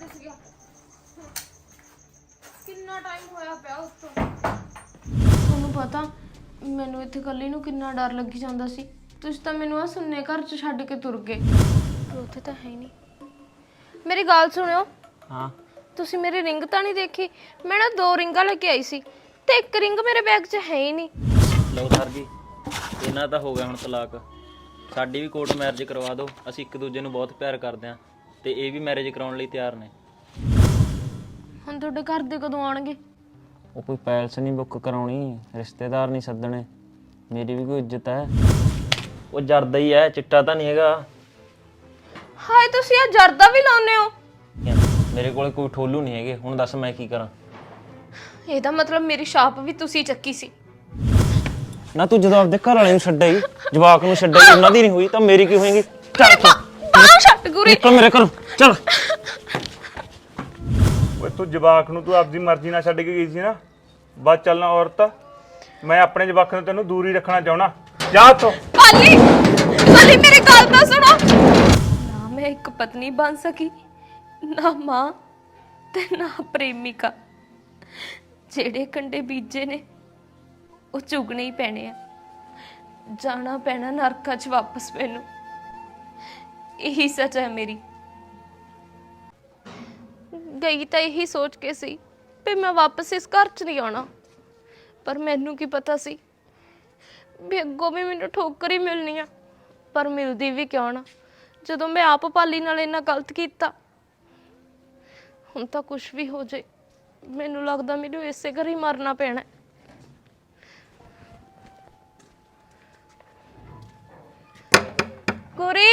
ਦਿਸ ਗਿਆ ਕਿੰਨਾ ਟਾਈਮ ਹੋਇਆ ਪਿਆ ਉਸ ਤੋਂ ਤੁਹਾਨੂੰ ਪਤਾ ਮੈਨੂੰ ਇੱਥੇ ਇਕੱਲੀ ਨੂੰ ਕਿੰਨਾ ਡਰ ਲੱਗੀ ਜਾਂਦਾ ਸੀ। ਤੁਸੀਂ ਤਾਂ ਮੈਨੂੰ ਆ ਸੁੰਨੇ ਘਰ ਚ ਛੱਡ ਕੇ ਤੁਰ ਗਏ। ਉੱਥੇ ਤਾਂ ਹੈ ਹੀ ਨਹੀਂ। ਮੇਰੀ ਗੱਲ ਸੁਣਿਓ। ਹਾਂ। ਤੁਸੀਂ ਮੇਰੀ ਰਿੰਗ ਤਾਂ ਨਹੀਂ ਦੇਖੀ? ਮੈਂ ਨਾ ਦੋ ਰਿੰਗਾਂ ਲੈ ਕੇ ਆਈ ਸੀ ਤੇ ਇੱਕ ਰਿੰਗ ਮੇਰੇ ਬੈਗ 'ਚ ਹੈ ਹੀ ਨਹੀਂ। ਲਓ ਸਰ ਜੀ ਇਹਨਾਂ ਦਾ ਹੋ ਗਿਆ ਹੁਣ ਤਲਾਕ। ਸਾਡੀ ਵੀ ਕੋਰਟ ਮੈਰਿਜ ਕਰਵਾ ਦਿਓ। ਅਸੀਂ ਇੱਕ ਦੂਜੇ ਨੂੰ ਬਹੁਤ ਪਿਆਰ ਕਰਦੇ ਹਾਂ। ਤੇ ਇਹ ਵੀ ਮੈਰਿਜ ਕਰਾਉਣ ਲਈ ਤਿਆਰ ਨੇ। ਹੁਣ ਤੁਹਾਡੇ ਘਰ ਦੇ ਕਦੋਂ ਆਉਣਗੇ? ਉਹ ਕੋਈ ਪੈਲਸ ਨਹੀਂ ਬੁੱਕ ਕਰਾਉਣੀ ਰਿਸ਼ਤੇਦਾਰ ਨਹੀਂ ਸੱਦਣੇ। ਮੇਰੀ ਵੀ ਕੋਈ ਇੱਜ਼ਤ ਹੈ। ਉਹ ਜਰਦਾ ਹੀ ਹੈ ਚਿੱਟਾ ਤਾਂ ਨਹੀਂ ਹੈਗਾ। ਹਾਏ ਤੁਸੀਂ ਆ ਜਰਦਾ ਵੀ ਲਾਉਂਦੇ ਹੋ। ਮੇਰੇ ਕੋਲ ਕੋਈ ਠੋਲੂ ਨਹੀਂ ਹੈਗੇ ਹੁਣ ਦੱਸ ਮੈਂ ਕੀ ਕਰਾਂ। ਇਹਦਾ ਮਤਲਬ ਮੇਰੀ ਛਾਪ ਵੀ ਤੁਸੀਂ ਚੱਕੀ ਸੀ। ਨਾ ਤੂੰ ਜਦੋਂ ਆਪਦੇ ਘਰ ਵਾਲੇ ਨੂੰ ਛੱਡੇਗੀ ਜਵਾਕ ਨੂੰ ਛੱਡੇਗੀ ਉਹਨਾਂ ਦੀ ਨਹੀਂ ਹੋਈ ਤਾਂ ਮੇਰੀ ਕੀ ਹੋਏਗੀ? ਚੱਲ ਤੂੰ ਬਾਹ ਛੱਟ ਗੁਰੀ ਨਿਕਲ ਮੇਰੇ ਘਰੋਂ ਚੱਲ। ਓਏ ਤੂੰ ਜਵਾਕ ਨੂੰ ਤੂੰ ਆਪਦੀ ਮਰਜ਼ੀ ਨਾਲ ਛੱਡ ਕੇ ਗਈ ਸੀ ਨਾ। ਬਸ ਚੱਲਣਾ ਔਰਤ ਮੈਂ ਆਪਣੇ ਜਵਾਕ ਨੂੰ ਤੈਨੂੰ ਦੂਰ ਹੀ ਰੱਖਣਾ ਚਾਹਣਾ ਜਾ ਉੱਥੋਂ। ਪਾਲੀ ਪਾਲੀ ਮੇਰੇ ਗੱਲ ਤਾਂ ਸੁਣੋ। ਨਾ ਮੈਂ ਇੱਕ ਪਤਨੀ ਬਣ ਸਕੀ ਨਾ ਮਾਂ ਤੇ ਨਾ ਪ੍ਰੇਮਿਕਾ। ਜਿਹੜੇ ਕੰਡੇ ਬੀਜੇ ਨੇ ਉਹ ਚੁਗਣੇ ਹੀ ਪੈਣੇ ਆ। ਜਾਣਾ ਪੈਣਾ ਨਰਕਾਂ 'ਚ ਵਾਪਸ ਮੈਨੂੰ। ਇਹੀ ਸੱਚ ਹੈ ਮੇਰੀ। ਗਈ ਤਾਂ ਇਹੀ ਸੋਚ ਕੇ ਸੀ ਵੀ ਮੈਂ ਵਾਪਸ ਇਸ ਘਰ 'ਚ ਨਹੀਂ ਆਉਣਾ। ਪਰ ਮੈਨੂੰ ਕੀ ਪਤਾ ਸੀ ਵੀ ਅੱਗੋਂ ਵੀ ਮੈਨੂੰ ਠੋਕਰ ਹੀ ਮਿਲਣੀ ਆ। ਪਰ ਮਿਲਦੀ ਵੀ ਕਿਉਂ ਨਾ? ਜਦੋਂ ਮੈਂ ਆਪ ਪਾਲੀ ਨਾਲ ਇੰਨਾ ਗਲਤ ਕੀਤਾ, ਹੁਣ ਤਾਂ ਕੁਝ ਵੀ ਹੋ ਜੇ, ਮੈਨੂੰ ਲੱਗਦਾ ਮੈਨੂੰ ਇਸੇ ਘਰ ਹੀ ਮਰਨਾ ਪੈਣਾ ਹੈ। ਗੁਰੀ!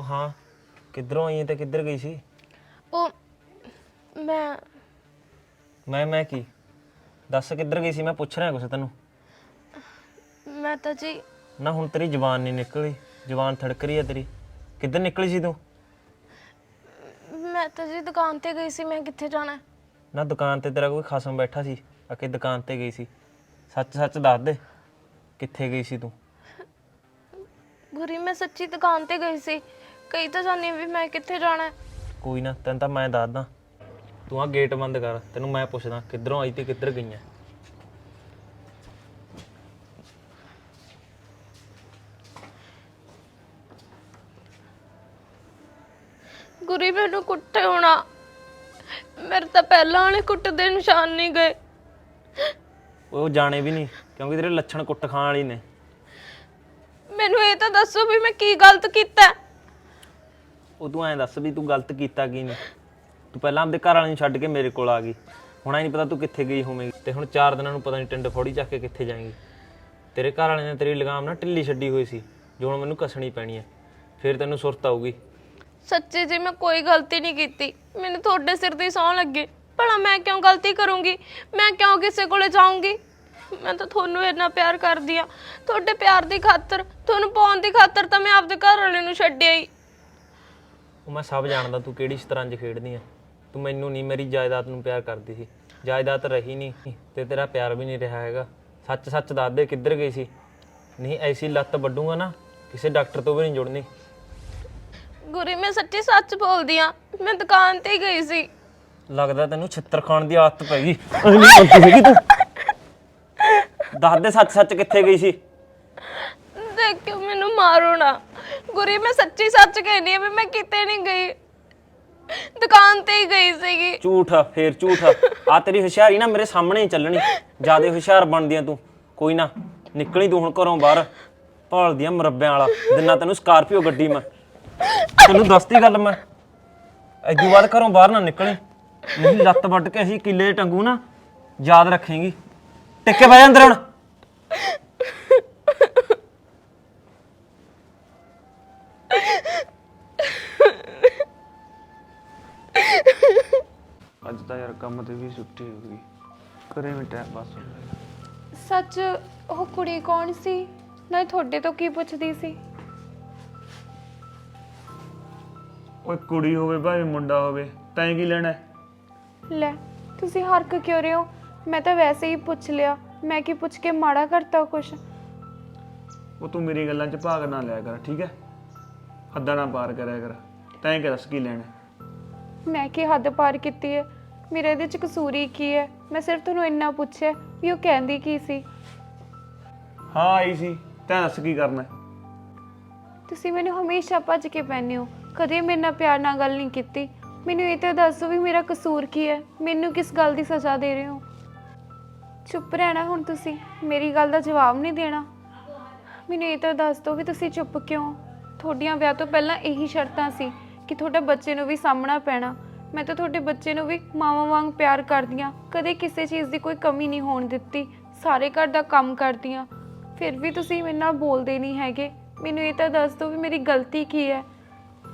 ਉਹ ਹਾਂ ਕਿੱਧਰੋਂ ਆਈ ਹੈ ਤੇ ਕਿੱਧਰ ਗਈ ਸੀ? ਉਹ ਮੈਂ ਮੈਂ ਮੈਂ ਕੀ? ਦੱਸ ਕਿੱਧਰ ਗਈ ਸੀ? ਮੈਂ ਪੁੱਛ ਰਿਹਾ ਕੁਛ ਤੈਨੂੰ। ਮੈਂ ਤਾਂ ਜੀ ਨਾ ਹੁਣ ਤੇਰੀ ਜ਼ੁਬਾਨ ਨਹੀਂ ਨਿਕਲੀ। ਜ਼ੁਬਾਨ ਥੜਕ ਰਹੀ ਹੈ ਤੇਰੀ। ਕਿੱਧਰ ਨਿਕਲੀ ਸੀ ਤੂੰ? ਮੈਂ ਤਾਂ ਜੀ ਦੁਕਾਨ ਤੇ ਗਈ ਸੀ ਮੈਂ ਕਿੱਥੇ ਜਾਣਾ? ਹੈ? ਨਾ ਦੁਕਾਨ ਤੇ ਤੇਰਾ ਕੋਈ ਖਸਮ ਬੈਠਾ ਸੀ ਆ ਕੇ ਦੁਕਾਨ ਤੇ ਗਈ ਸੀ। ਸੱਚ ਸੱਚ ਦੱਸ ਦੇ ਕਿੱਥੇ ਗਈ ਸੀ ਤੂੰ? ਗੁਰੀ ਮੈਂ ਸੱਚੀ ਦੁਕਾਨ ਤੇ ਗਈ ਸੀ। ਕਈ ਤਾਂ ਜਾਣੀ ਵੀ ਮੈਂ ਕਿੱਥੇ ਜਾਣਾ ਹੈ। ਕੋਈ ਨਾ ਤੈਨੂੰ ਤਾਂ ਮੈਂ ਦੱਸਦਾ। ਤੂੰ ਆ ਗੇਟ ਬੰਦ ਕਰ ਤੈਨੂੰ ਮੈਂ ਪੁੱਛਦਾ ਕਿੱਧਰੋਂ ਆਈ ਤੇ ਕਿੱਧਰ ਗਈਆਂ ਗੁਰੀ ਮੈਨੂੰ ਕੁੱਟੇ ਹੋਣਾ। ਮੇਰੇ ਤਾਂ ਪਹਿਲਾਂ ਵਾਲੇ ਕੁੱਟ ਦੇ ਨਿਸ਼ਾਨ ਨਹੀਂ ਗਏ। ਉਹ ਜਾਣੇ ਵੀ ਨਹੀਂ ਕਿਉਂਕਿ ਤੇਰੇ ਲੱਛਣ ਕੁੱਟ ਖਾਣ ਵਾਲੀ ਨੇ। ਮੈਨੂੰ ਇਹ ਤਾਂ ਦੱਸੋ ਵੀ ਮੈਂ ਕੀ ਗਲਤ ਕੀਤਾ ਹੈ? ਉਹ ਤੂੰ ਐਂ ਦੱਸ ਵੀ ਤੂੰ ਗਲਤ ਕੀਤਾ ਕੀ ਨਹੀਂ ਤੂੰ ਪਹਿਲਾਂ ਆਪਦੇ ਘਰ ਵਾਲੇ ਨੂੰ ਛੱਡ ਕੇ ਮੇਰੇ ਕੋਲ ਆ ਗਈ। ਹੁਣ ਐ ਨਹੀਂ ਪਤਾ ਤੂੰ ਕਿੱਥੇ ਗਈ ਹੋਵੇਂਗੀ। ਤੇ ਹੁਣ 4 ਦਿਨਾਂ ਨੂੰ ਪਤਾ ਨਹੀਂ ਟਿੰਡ ਫੋੜੀ ਚੱਕ ਕੇ ਕਿੱਥੇ ਜਾਏਂਗੀ। ਤੇਰੇ ਘਰ ਵਾਲੇ ਨੇ ਤੇਰੀ ਲਗਾਮ ਨਾ ਢਿੱਲੀ ਛੱਡੀ ਹੋਈ ਸੀ। ਜੋ ਹੁਣ ਮੈਨੂੰ ਕੱਸਣੀ ਪੈਣੀ ਹੈ ਫਿਰ ਤੈਨੂੰ ਸੁਰਤ ਆਊਗੀ। ਸੱਚੇ ਜੀ ਮੈਂ ਕੋਈ ਗਲਤੀ ਨਹੀਂ ਕੀਤੀ, ਮੈਨੂੰ ਤੁਹਾਡੇ ਸਿਰ ਦੀ ਸੌਂ ਲੱਗੇ। ਭਲਾ ਮੈਂ ਕਿਉਂ ਗਲਤੀ ਕਰੂੰਗੀ? ਮੈਂ ਕਿਉਂ ਕਿਸੇ ਕੋਲੇ ਜਾਊਂਗੀ? ਮੈਂ ਤਾਂ ਤੁਹਾਨੂੰ ਇੰਨਾ ਪਿਆਰ ਕਰਦੀ ਆ। ਤੁਹਾਡੇ ਪਿਆਰ ਦੀ ਖਾਤਰ, ਤੁਹਾਨੂੰ ਪਾਉਣ ਦੀ ਖਾਤਰ ਤਾਂ ਮੈਂ ਆਪਦੇ ਘਰ ਵਾਲੇ ਨੂੰ ਛੱਡਿਆ ਹੀ ਉਹ ਮੈਂ ਸਭ ਜਾਣਦਾ ਤੂੰ ਕਿਹੜੀ ਸ਼ਤਰੰਜ ਖੇਡਦੀ ਆ। ਤੂੰ ਮੈਨੂੰ ਨਹੀਂ ਮੇਰੀ ਜਾਇਦਾਦ ਨੂੰ ਪਿਆਰ ਕਰਦੀ ਸੀ। ਜਾਇਦਾਦ ਰਹੀ ਨਹੀਂ ਤੇ ਤੇਰਾ ਪਿਆਰ ਵੀ ਨਹੀਂ ਰਿਹਾ ਹੈਗਾ। ਸੱਚ ਸੱਚ ਦੱਸ ਦੇ ਕਿੱਧਰ ਗਈ ਸੀ? ਨਹੀਂ ਐਸੀ ਲੱਤ ਵੱਡੂਗਾ ਨਾ ਕਿਸੇ ਡਾਕਟਰ ਤੋਂ ਵੀ ਨਹੀਂ ਜੁੜਨੀ। ਗੁਰੀ ਮੈਂ ਸੱਚੀ ਸੱਚ ਬੋਲਦੀ ਆ ਮੈਂ ਦੁਕਾਨ ਤੇ ਗਈ ਸੀ। ਲੱਗਦਾ ਤੈਨੂੰ ਛਿੱਤਰ ਖਾਣ ਦੀ ਆਦਤ ਪੈ ਗਈ। ਅਗਲੀ ਤੂੰ? ਦੱਸ ਦੇ ਸੱਚ ਸੱਚ ਕਿੱਥੇ ਗਈ ਸੀ? ਦੇਖਿਓ ਮੈਨੂੰ ਮਾਰੋ ਨਾ। ਗੁਰੀ, ਮੈਂ ਸੱਚੀ ਸੱਚ ਕਹਿੰਦੀ ਆ ਵੀ ਮੈਂ ਕਿਤੇ ਨਹੀਂ ਗਈ। ਦੁਕਾਨ ਤੇ ਹੀ ਗਈ ਸੀਗੀ। ਝੂਠ ਫੇਰ ਝੂਠ ਆ। ਤੇਰੀ ਹੁਸ਼ਿਆਰੀ ਨਾ ਮੇਰੇ ਸਾਹਮਣੇ ਹੀ ਚੱਲਣੀ। ਜਿਆਦੇ ਹੁਸ਼ਿਆਰ ਬਣਦੀ ਆ ਤੂੰ। ਕੋਈ ਨਾ, ਨਿਕਲੀ ਤੂੰ ਹੁਣ ਘਰੋਂ ਬਾਹਰ। ਭਾਲਦੀ ਆ ਮਰੱਬਿਆਂ ਵਾਲਾ। ਦਿਨਾਂ ਤੈਨੂੰ ਸਕਾਰਪੀਓ ਗੱਡੀ ਮੈਂ। ਤੈਨੂੰ ਦੱਸਤੀ ਗੱਲ ਮੈਂ। ਐਦੂ ਬਾਅਦ ਘਰੋਂ ਬਾਹਰ ਨਾ ਨਿਕਲੀ। ਨਹੀਂ, ਲੱਤ ਵੱਢ ਕੇ ਅਸੀਂ ਕਿੱਲੇ ਟੰਗੂ ਨਾ ਯਾਦ ਰੱਖੇਂਗੀ। ਟਿੱਕੇ ਬਹਿ ਜਾ ਅੰਦਰ ਹੁਣ। ਅੱਜ ਤਾਂ ਯਾਰ ਕੰਮ ਤੇ ਵੀ ਛੁੱਟੀ ਹੋ ਗਈ। ਕਰੇ ਮੈਂ ਟਾਈਮ ਪਾਸ ਹੋ ਗਿਆ। ਸੱਚ ਉਹ ਕੁੜੀ ਕੌਣ ਸੀ? ਨਾ ਤੁਹਾਡੇ ਤੋਂ ਕੀ ਪੁੱਛਦੀ ਸੀ? ਓਏ ਕੁੜੀ ਹੋਵੇ ਭਾਵੇਂ ਮੁੰਡਾ ਹੋਵੇ ਤੈਂ ਕੀ ਲੈਣਾ? ਹੈ? ਲੈ ਤੁਸੀਂ ਹਰਕ ਕਿਉਂ ਰਹੇ ਹੋ? ਮੈਂ ਤਾਂ ਵੈਸੇ ਹੀ ਪੁੱਛ ਲਿਆ। ਮੈਂ ਕੀ ਪੁੱਛ ਕੇ ਮਾੜਾ ਕਰਤਾ ਕੁਛ? ਉਹ ਤੂੰ ਮੇਰੀ ਗੱਲਾਂ 'ਚ ਭਾਗ ਨਾ ਲਿਆ ਕਰ ਠੀਕ ਹੈ? ਹੱਦਾਂ ਨਾ ਪਾਰ ਕਰਿਆ ਕਰ। ਤੈਂ ਕਿ ਦੱਸ ਕੀ ਲੈਣਾ। ਮੈਂ ਕੀ ਹੱਦ ਪਾਰ ਕੀਤੀ ਹੈ ਮੇਰੇ ਇਹਦੇ ਚ ਕਸੂਰ ਹੀ ਕੀ ਹੈ ਮੈਂ ਸਿਰਫ ਤੁਹਾਨੂੰ ਇੰਨਾ ਪੁੱਛਿਆ ਵੀ ਉਹ ਕਹਿੰਦੀ ਕੀ ਸੀ। ਹਾਂ ਆਈ ਸੀ। ਤੈਂ ਦੱਸ ਕੀ ਕਰਨਾ। ਤੁਸੀਂ ਮੈਨੂੰ ਹਮੇਸ਼ਾ ਭੱਜ ਕੇ ਪੈਂਦੇ ਹੋ। ਕਦੇ ਮੇਰੇ ਨਾਲ ਪਿਆਰ ਨਾਲ ਗੱਲ ਨਹੀਂ ਕੀਤੀ। ਮੈਨੂੰ ਇਹ ਤਾਂ ਦੱਸੋ ਵੀ ਮੇਰਾ ਕਸੂਰ ਕੀ ਹੈ ਮੈਨੂੰ ਕਿਸ ਗੱਲ ਦੀ ਸਜ਼ਾ ਦੇ ਰਹੇ ਹੋ? ਚੁੱਪ ਰਹਿਣਾ ਹੁਣ ਤੁਸੀਂ। ਮੇਰੀ ਗੱਲ ਦਾ ਜਵਾਬ ਨਹੀਂ ਦੇਣਾ। ਮੈਨੂੰ ਇਹ ਤਾਂ ਦੱਸ ਦਿਓ ਵੀ ਤੁਸੀਂ ਚੁੱਪ ਕਿਉਂ ਤੁਹਾਡੀਆਂ ਵਿਆਹ ਤੋਂ ਪਹਿਲਾਂ ਇਹੀ ਸ਼ਰਤਾਂ ਸੀ ਕਿ ਤੁਹਾਡੇ ਬੱਚੇ ਨੂੰ ਵੀ ਸਾਹਮਣਾ ਪੈਣਾ। ਮੈਂ ਤਾਂ ਤੁਹਾਡੇ ਬੱਚੇ ਨੂੰ ਵੀ ਮਾਵਾਂ ਵਾਂਗ ਪਿਆਰ ਕਰਦੀਆਂ ਕਦੇ ਕਿਸੇ ਚੀਜ਼ ਦੀ ਕੋਈ ਕਮੀ ਨਹੀਂ ਹੋਣ ਦਿੱਤੀ। ਸਾਰੇ ਘਰ ਦਾ ਕੰਮ ਕਰਦੀਆਂ ਫਿਰ ਵੀ ਤੁਸੀਂ ਮੇਰੇ ਨਾਲ ਬੋਲਦੇ ਨਹੀਂ ਹੈਗੇ। ਮੈਨੂੰ ਇਹ ਤਾਂ ਦੱਸ ਦਿਓ ਵੀ ਮੇਰੀ ਗਲਤੀ ਕੀ ਹੈ।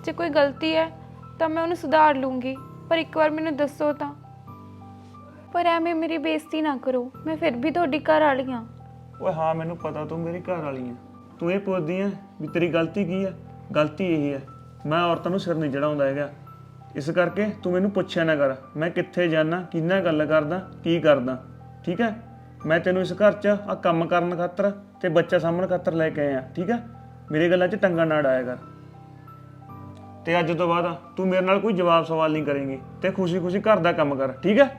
ਜੇ ਕੋਈ ਗਲਤੀ ਹੈ, ਤਾਂ ਮੈਂ ਉਹਨੂੰ ਸੁਧਾਰ ਲੂੰਗੀ। ਪਰ ਇੱਕ ਵਾਰ ਮੈਨੂੰ ਦੱਸੋ ਤਾਂ। ਪਰ ਐਵੇਂ ਮੇਰੀ ਬੇਇੱਜ਼ਤੀ ਨਾ ਕਰੋ। ਮੈਂ ਫਿਰ ਵੀ ਤੁਹਾਡੀ ਘਰ ਵਾਲੀ ਹਾਂ। ਓਏ ਹਾਂ, ਮੈਨੂੰ ਪਤਾ ਤੂੰ ਮੇਰੀ ਘਰ ਵਾਲੀ ਹੈ ਤੂੰ ਇਹ ਪੁੱਛਦੀ ਹੈ ਵੀ ਤੇਰੀ ਗਲਤੀ ਕੀ ਹੈ ਗਲਤੀ ਇਹ ਹੈ ਮੈਂ ਔਰਤਾਂ ਨੂੰ ਸਿਰ ਨਹੀਂ ਚੜਾਉਂਦਾ ਹੈਗਾ। ਇਸ ਕਰਕੇ ਤੂੰ ਮੈਨੂੰ ਪੁੱਛਿਆ ਨਾ ਕਰ, ਮੈਂ ਕਿੱਥੇ ਜਾਣਾ ਕਿੰਨਾ ਗੱਲ ਕਰਦਾ, ਕੀ ਕਰਦਾ, ਠੀਕ ਹੈ ਮੈਂ ਤੈਨੂੰ ਇਸ ਘਰ 'ਚ ਆ ਕੰਮ ਕਰਨ ਖਾਤਰ ਤੇ ਬੱਚਾ ਸਾਂਭਣ ਖਾਤਰ ਲੈ ਕੇ ਆਇਆ, ਠੀਕ ਹੈ ਮੇਰੇ ਗੱਲਾਂ 'ਚ ਟੰਗਾ ਨਾ ਡਾਇਆ ਕਰ। ਤੇ ਅੱਜ ਤੋਂ ਬਾਅਦ ਤੂੰ ਮੇਰੇ ਨਾਲ ਕੋਈ ਜਵਾਬ ਸਵਾਲ ਨਹੀਂ ਕਰੇਂਗੀ ਤੇ ਖੁਸ਼ੀ-ਖੁਸ਼ੀ ਘਰ ਦਾ ਕੰਮ ਕਰ, ਠੀਕ ਹੈ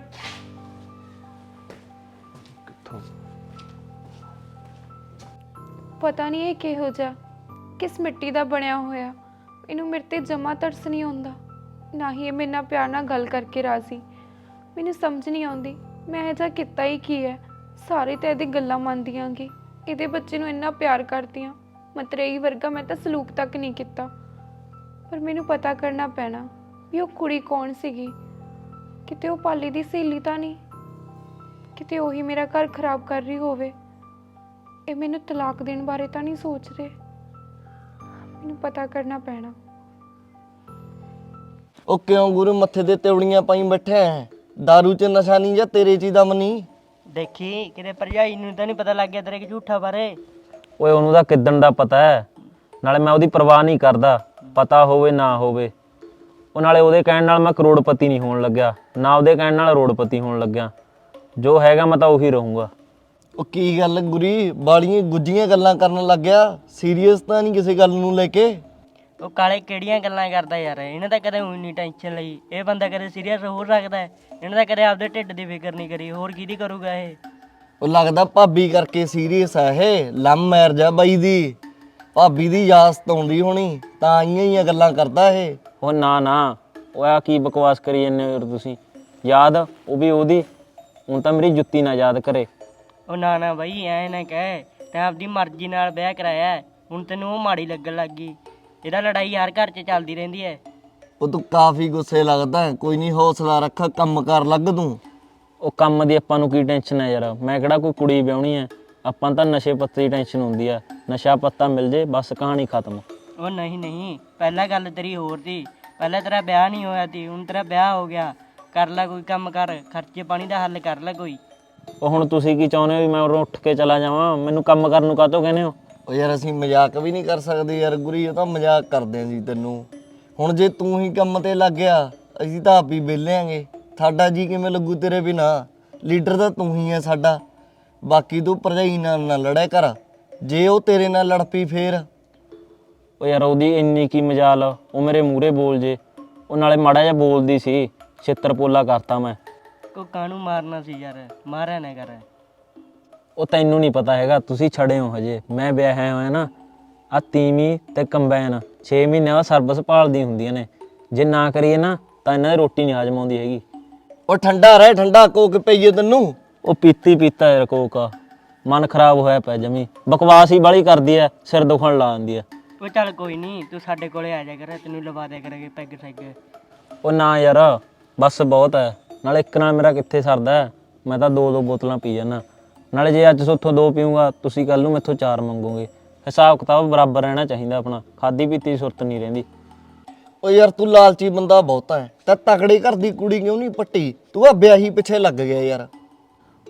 ਪਤਾ ਨਹੀਂ ਇਹ ਕਿਹੋ ਜਿਹਾ, ਕਿਸ ਮਿੱਟੀ ਦਾ ਬਣਿਆ ਹੋਇਆ। ਇਹਨੂੰ ਮੇਰੇ ਤੇ ਜਮਾ ਤਰਸ ਨਹੀਂ ਆਉਂਦਾ। ਨਾ ਹੀ ਇਹ ਮੇਰੇ ਨਾਲ ਪਿਆਰ ਨਾਲ ਗੱਲ ਕਰਕੇ ਰਾਜ਼ੀ। ਮੈਨੂੰ ਸਮਝ ਨਹੀਂ ਆਉਂਦੀ, ਮੈਂ ਇਹ ਜਿਹਾ ਕੀਤਾ ਹੀ ਕੀ ਹੈ? ਸਾਰੇ ਤਾਂ ਇਹਦੀ ਗੱਲਾਂ ਮੰਨਦੀਆਂਗੇ ਇਹਦੇ ਬੱਚੇ ਨੂੰ ਇੰਨਾ ਪਿਆਰ ਕਰਦੀਆਂ। ਮਤਰੇਈ ਵਰਗਾ ਮੈਂ ਤਾਂ ਸਲੂਕ ਤੱਕ ਨਹੀਂ ਕੀਤਾ। ਪਰ ਮੈਨੂੰ ਪਤਾ ਕਰਨਾ ਪੈਣਾ ਵੀ ਉਹ ਕੁੜੀ ਕੌਣ ਸੀਗੀ। ਕਿਤੇ ਉਹ ਪਾਲੀ ਦੀ ਸਹੇਲੀ ਤਾਂ ਨਹੀਂ? ਕਿਤੇ ਉਹੀ ਮੇਰਾ ਘਰ ਖਰਾਬ ਕਰ ਰਹੀ ਹੋਵੇ। ਇਹ ਮੈਨੂੰ ਤਲਾਕ ਦੇਣ ਬਾਰੇ ਤਾਂ ਨਹੀਂ ਸੋਚ ਰਹੇ ਮੈਨੂੰ ਪਤਾ ਕਰਨਾ ਪੈਣਾ। ਉਹ ਕਿਉਂ ਗੁਰੂ ਮੱਥੇ ਤੇ ਤਿਉੜੀਆਂ ਪਾਈ ਬੈਠਾ ਹੈ? दारू ਚ ਨਸ਼ਾ ਨਹੀਂ ਜਾਂ ਤੇਰੇ ਚ ਹੀ ਦਮ ਨਹੀਂ? ਦੇਖੀ ਕਿਤੇ ਭਰਜਾਈ ਨੂੰ ਤਾਂ ਨਹੀਂ ਪਤਾ ਲੱਗ ਗਿਆ ਤੇਰੇ ਕਿ ਝੂਠਾ ਬਾਰੇ। ਓਏ ਉਹਨੂੰ ਤਾਂ ਕਿੱਦਣ ਦਾ ਪਤਾ ਹੈ? ਨਾਲੇ ਮੈਂ ਉਹਦੀ ਪਰਵਾਹ ਨਹੀਂ ਕਰਦਾ ਪਤਾ ਹੋਵੇ ਨਾ ਹੋਵੇ। ਉਹ ਨਾਲੇ ਉਹਦੇ ਕਹਿਣ ਨਾਲ ਮੈਂ ਕਰੋੜਪਤੀ ਨਹੀਂ ਹੋਣ ਲੱਗਿਆ ਨਾ ਉਹਦੇ ਕਹਿਣ ਨਾਲ ਰੋੜਪਤੀ ਹੋਣ ਲੱਗਿਆ। ਜੋ ਹੈਗਾ ਮੈਂ ਤਾਂ ਉਹੀ ਰਹੂੰਗਾ। ਉਹ ਕੀ ਗੱਲ ਗੁਰੀ? ਬਾਲੀਆਂ ਗੁੱਜੀਆਂ ਗੱਲਾਂ ਕਰਨ ਲੱਗ ਗਿਆ। ਸੀਰੀਅਸ ਤਾਂ ਨਹੀਂ ਕਿਸੇ ਗੱਲ ਨੂੰ ਲੈ ਕੇ? ਉਹ ਕਾਲੇ ਕਿਹੜੀਆਂ ਗੱਲਾਂ ਕਰਦਾ ਯਾਰ? ਇਹਨੇ ਤਾਂ ਕਦੇ ਉਨੀ ਟੈਨਸ਼ਨ ਲਈ। ਇਹ ਬੰਦਾ ਕਦੇ ਸੀਰੀਅਸ ਹੋ ਸਕਦਾ ਹੈ। ਇਹਨੇ ਤਾਂ ਕਦੇ ਆਪਦੇ ਢਿੱਡ ਦੀ ਫਿਕਰ ਨਹੀਂ ਕਰੀ। ਹੋਰ ਕਿਹਦੀ ਕਰੂਗਾ ਇਹ? ਉਹ ਲੱਗਦਾ ਭਾਬੀ ਕਰਕੇ ਸੀਰੀਅਸ ਆ ਇਹ। ਲੰਮ ਮੈਰਜ ਆ ਬਾਈ ਦੀ। ਭਾਬੀ ਦੀ ਯਾਸਤ ਆਉਂਦੀ ਹੋਣੀ। ਤਾਂ ਆਈਆਂ ਹੀ ਗੱਲਾਂ ਕਰਦਾ ਇਹ। ਉਹ ਨਾ ਨਾ। ਉਹ ਆ ਕੀ ਬਕਵਾਸ ਕਰੀ ਜਾਂਦੇ ਹੋ ਯਾਰ ਤੁਸੀਂ? ਯਾਦ? ਉਹ ਵੀ ਉਹਦੀ। ਹੁਣ ਤਾਂ ਮੇਰੀ ਜੁੱਤੀ ਨਾ ਯਾਦ ਕਰੇ। ਉਹ ਨਾ ਨਾ ਬਾਈ ਐ ਨਾ ਕਹਿ। ਤੈਂ ਆਪਦੀ ਮਰਜ਼ੀ ਨਾਲ ਵਿਆਹ ਕਰਾਇਆ। ਹੈ, ਹੁਣ ਤੈਨੂੰ ਉਹ ਮਾੜੀ ਲੱਗਣ ਲੱਗ ਗਈ। ਇਹਦਾ ਲੜਾਈ ਹਰ ਘਰ 'ਚ ਚੱਲਦੀ ਰਹਿੰਦੀ ਹੈ ਉਹ ਤੂੰ ਕਾਫੀ ਗੁੱਸੇ ਲੱਗਦਾ ਹੈ। ਕੋਈ ਨਹੀਂ ਹੌਸਲਾ ਰੱਖ ਕੰਮ ਕਰ ਲੱਗ ਤੂੰ। ਉਹ ਕੰਮ ਦੀ ਆਪਾਂ ਨੂੰ ਕੀ ਟੈਨਸ਼ਨ ਹੈ ਯਾਰ? ਮੈਂ ਕਿਹੜਾ ਕੋਈ ਕੁੜੀ ਵਿਆਹਣੀ ਹੈ ਆਪਾਂ ਨੂੰ ਤਾਂ ਨਸ਼ੇ ਪੱਤੇ ਦੀ ਟੈਨਸ਼ਨ ਹੁੰਦੀ ਆ ਨਸ਼ਾ ਪੱਤਾ ਮਿਲ ਜੇ ਬਸ ਕਹਾਣੀ ਖਤਮ। ਉਹ ਨਹੀਂ ਨਹੀਂ। ਪਹਿਲਾਂ ਗੱਲ ਤੇਰੀ ਹੋਰ ਸੀ। ਪਹਿਲਾਂ ਤੇਰਾ ਵਿਆਹ ਨਹੀਂ ਹੋਇਆ ਸੀ। ਹੁਣ ਤੇਰਾ ਵਿਆਹ ਹੋ ਗਿਆ। ਕਰ ਲੈ ਕੋਈ ਕੰਮ ਕਰ। ਖਰਚੇ ਪਾਣੀ ਦਾ ਹੱਲ ਕਰ ਲੈ ਕੋਈ। ਉਹ ਹੁਣ ਤੁਸੀਂ ਕੀ ਚਾਹੁੰਦੇ ਹੋ ਵੀ ਮੈਂ ਉਰੋਂ ਉੱਠ ਕੇ ਚਲਾ ਜਾਵਾਂ? ਮੈਨੂੰ ਕੰਮ ਕਰਨ ਨੂੰ ਕਾਹਤੋਂ ਕਹਿੰਦੇ ਹੋ? ਉਹ ਯਾਰ ਅਸੀਂ ਮਜ਼ਾਕ ਵੀ ਨਹੀਂ ਕਰ ਸਕਦੇ ਯਾਰ ਗੁਰੀ ਉਹ ਤਾਂ ਮਜ਼ਾਕ ਕਰਦੇ ਆਂ ਜੀ ਤੈਨੂੰ। ਹੁਣ ਜੇ ਤੂੰ ਹੀ ਕੰਮ ਤੇ ਲੱਗ ਗਿਆ ਅਸੀਂ ਤਾਂ ਆਪ ਹੀ ਵਿਹਲਿਆਂਗੇ ਸਾਡਾ ਜੀ ਕਿਵੇਂ ਲੱਗੂ ਤੇਰੇ ਬਿਨਾ? ਲੀਡਰ ਤਾਂ ਤੂੰ ਹੀ ਆ ਸਾਡਾ। ਬਾਕੀ ਤੂੰ ਭਰਜਾਈ ਨਾਲ ਨਾ ਲੜਿਆ ਕਰ। ਜੇ ਉਹ ਤੇਰੇ ਨਾਲ ਲੜ ਪਈ ਫੇਰ। ਉਹ ਯਾਰ ਉਹਦੀ ਇੰਨੀ ਕੀ ਮਜਾਲ ਉਹ ਮੇਰੇ ਮੂਹਰੇ ਬੋਲ ਜੇ। ਉਹ ਨਾਲੇ ਮਾੜਾ ਜਿਹਾ ਬੋਲਦੀ ਸੀ ਛਿੱਤਰ ਪੋਲਾ ਕਰਤਾ ਮੈਂ। ਕੋ ਕਾਹਨੂੰ ਮਾਰਨਾ ਸੀ ਯਾਰ? ਮਾਰਿਆ ਨਾ ਕਰ ਉਹ ਤੈਨੂੰ ਨਹੀਂ ਪਤਾ ਹੈਗਾ ਤੁਸੀਂ ਛੜੇ ਹੋ ਹਜੇ। ਮੈਂ ਵਿਆਹਿਆ ਹੋਇਆ ਨਾ ਆ ਤੀਵੀਂ ਤੇ ਕੰਬਾਈਨ 6 ਮਹੀਨਿਆਂ ਦਾ ਸਰਵਿਸ ਭਾਲਦੀਆਂ ਹੁੰਦੀਆਂ ਨੇ। ਜੇ ਨਾ ਕਰੀਏ ਨਾ ਤਾਂ ਇਹਨਾਂ ਦੀ ਰੋਟੀ ਨਹੀਂ ਹਜਮ ਆਉਂਦੀ ਹੈਗੀ। ਉਹ ਠੰਡਾ ਰਹਿ ਠੰਡਾ ਕੋਕ ਪਈਏ ਤੈਨੂੰ। ਉਹ ਪੀਤੀ ਪੀਤਾ ਯਾਰ ਕੋਕਾ ਮਨ ਖਰਾਬ ਹੋਇਆ ਪਿਆ ਜਮੀ। ਬਕਵਾਸ ਹੀ ਬਾਲੀ ਕਰਦੀ ਐ ਸਿਰ ਦੁਖਣ ਲਾ ਦਿੰਦੀ ਐ। ਉਹ ਚੱਲ ਕੋਈ ਨਹੀਂ ਤੂੰ ਸਾਡੇ ਕੋਲੇ ਆ ਜਾ ਕਰ ਤੈਨੂੰ ਲਵਾ ਦਿਆ ਕਰਾਂਗੇ ਪੈਗ ਸੈਗ ਉਹ ਨਾ ਯਾਰ ਬਸ ਬਹੁਤ ਐ। ਨਾਲੇ ਇੱਕ ਨਾਲ ਮੇਰਾ ਕਿੱਥੇ ਸਰਦਾ ਹੈ? ਮੈਂ ਤਾਂ ਦੋ ਦੋ ਬੋਤਲਾਂ ਪੀ ਜਾਣਾ ਨਾਲੇ ਜੇ ਅੱਜ ਸੋਥੋਂ ਦੋ ਪੀਊਂਗਾ ਤੁਸੀਂ ਕੱਲ ਨੂੰ ਮੈਥੋਂ ਚਾਰ ਮੰਗੋਗੇ। ਹਿਸਾਬ ਕਿਤਾਬ ਬਰਾਬਰ ਰਹਿਣਾ ਚਾਹੀਦਾ ਆਪਣਾ। ਖਾਦੀ ਪੀਤੀ ਦੀ ਸੁਰਤ ਨਹੀਂ ਰਹਿੰਦੀ। ਉਹ ਯਾਰ ਤੂੰ ਲਾਲਚੀ ਬੰਦਾ ਬਹੁਤਾ ਹੈ। ਤਾਂ ਤਕੜੇ ਘਰ ਦੀ ਕੁੜੀ ਕਿਉਂ ਨਹੀਂ ਪੱਟੀ? ਤੂੰ ਆ ਵਿਆਹੀ ਪਿੱਛੇ ਲੱਗ ਗਿਆ ਯਾਰ।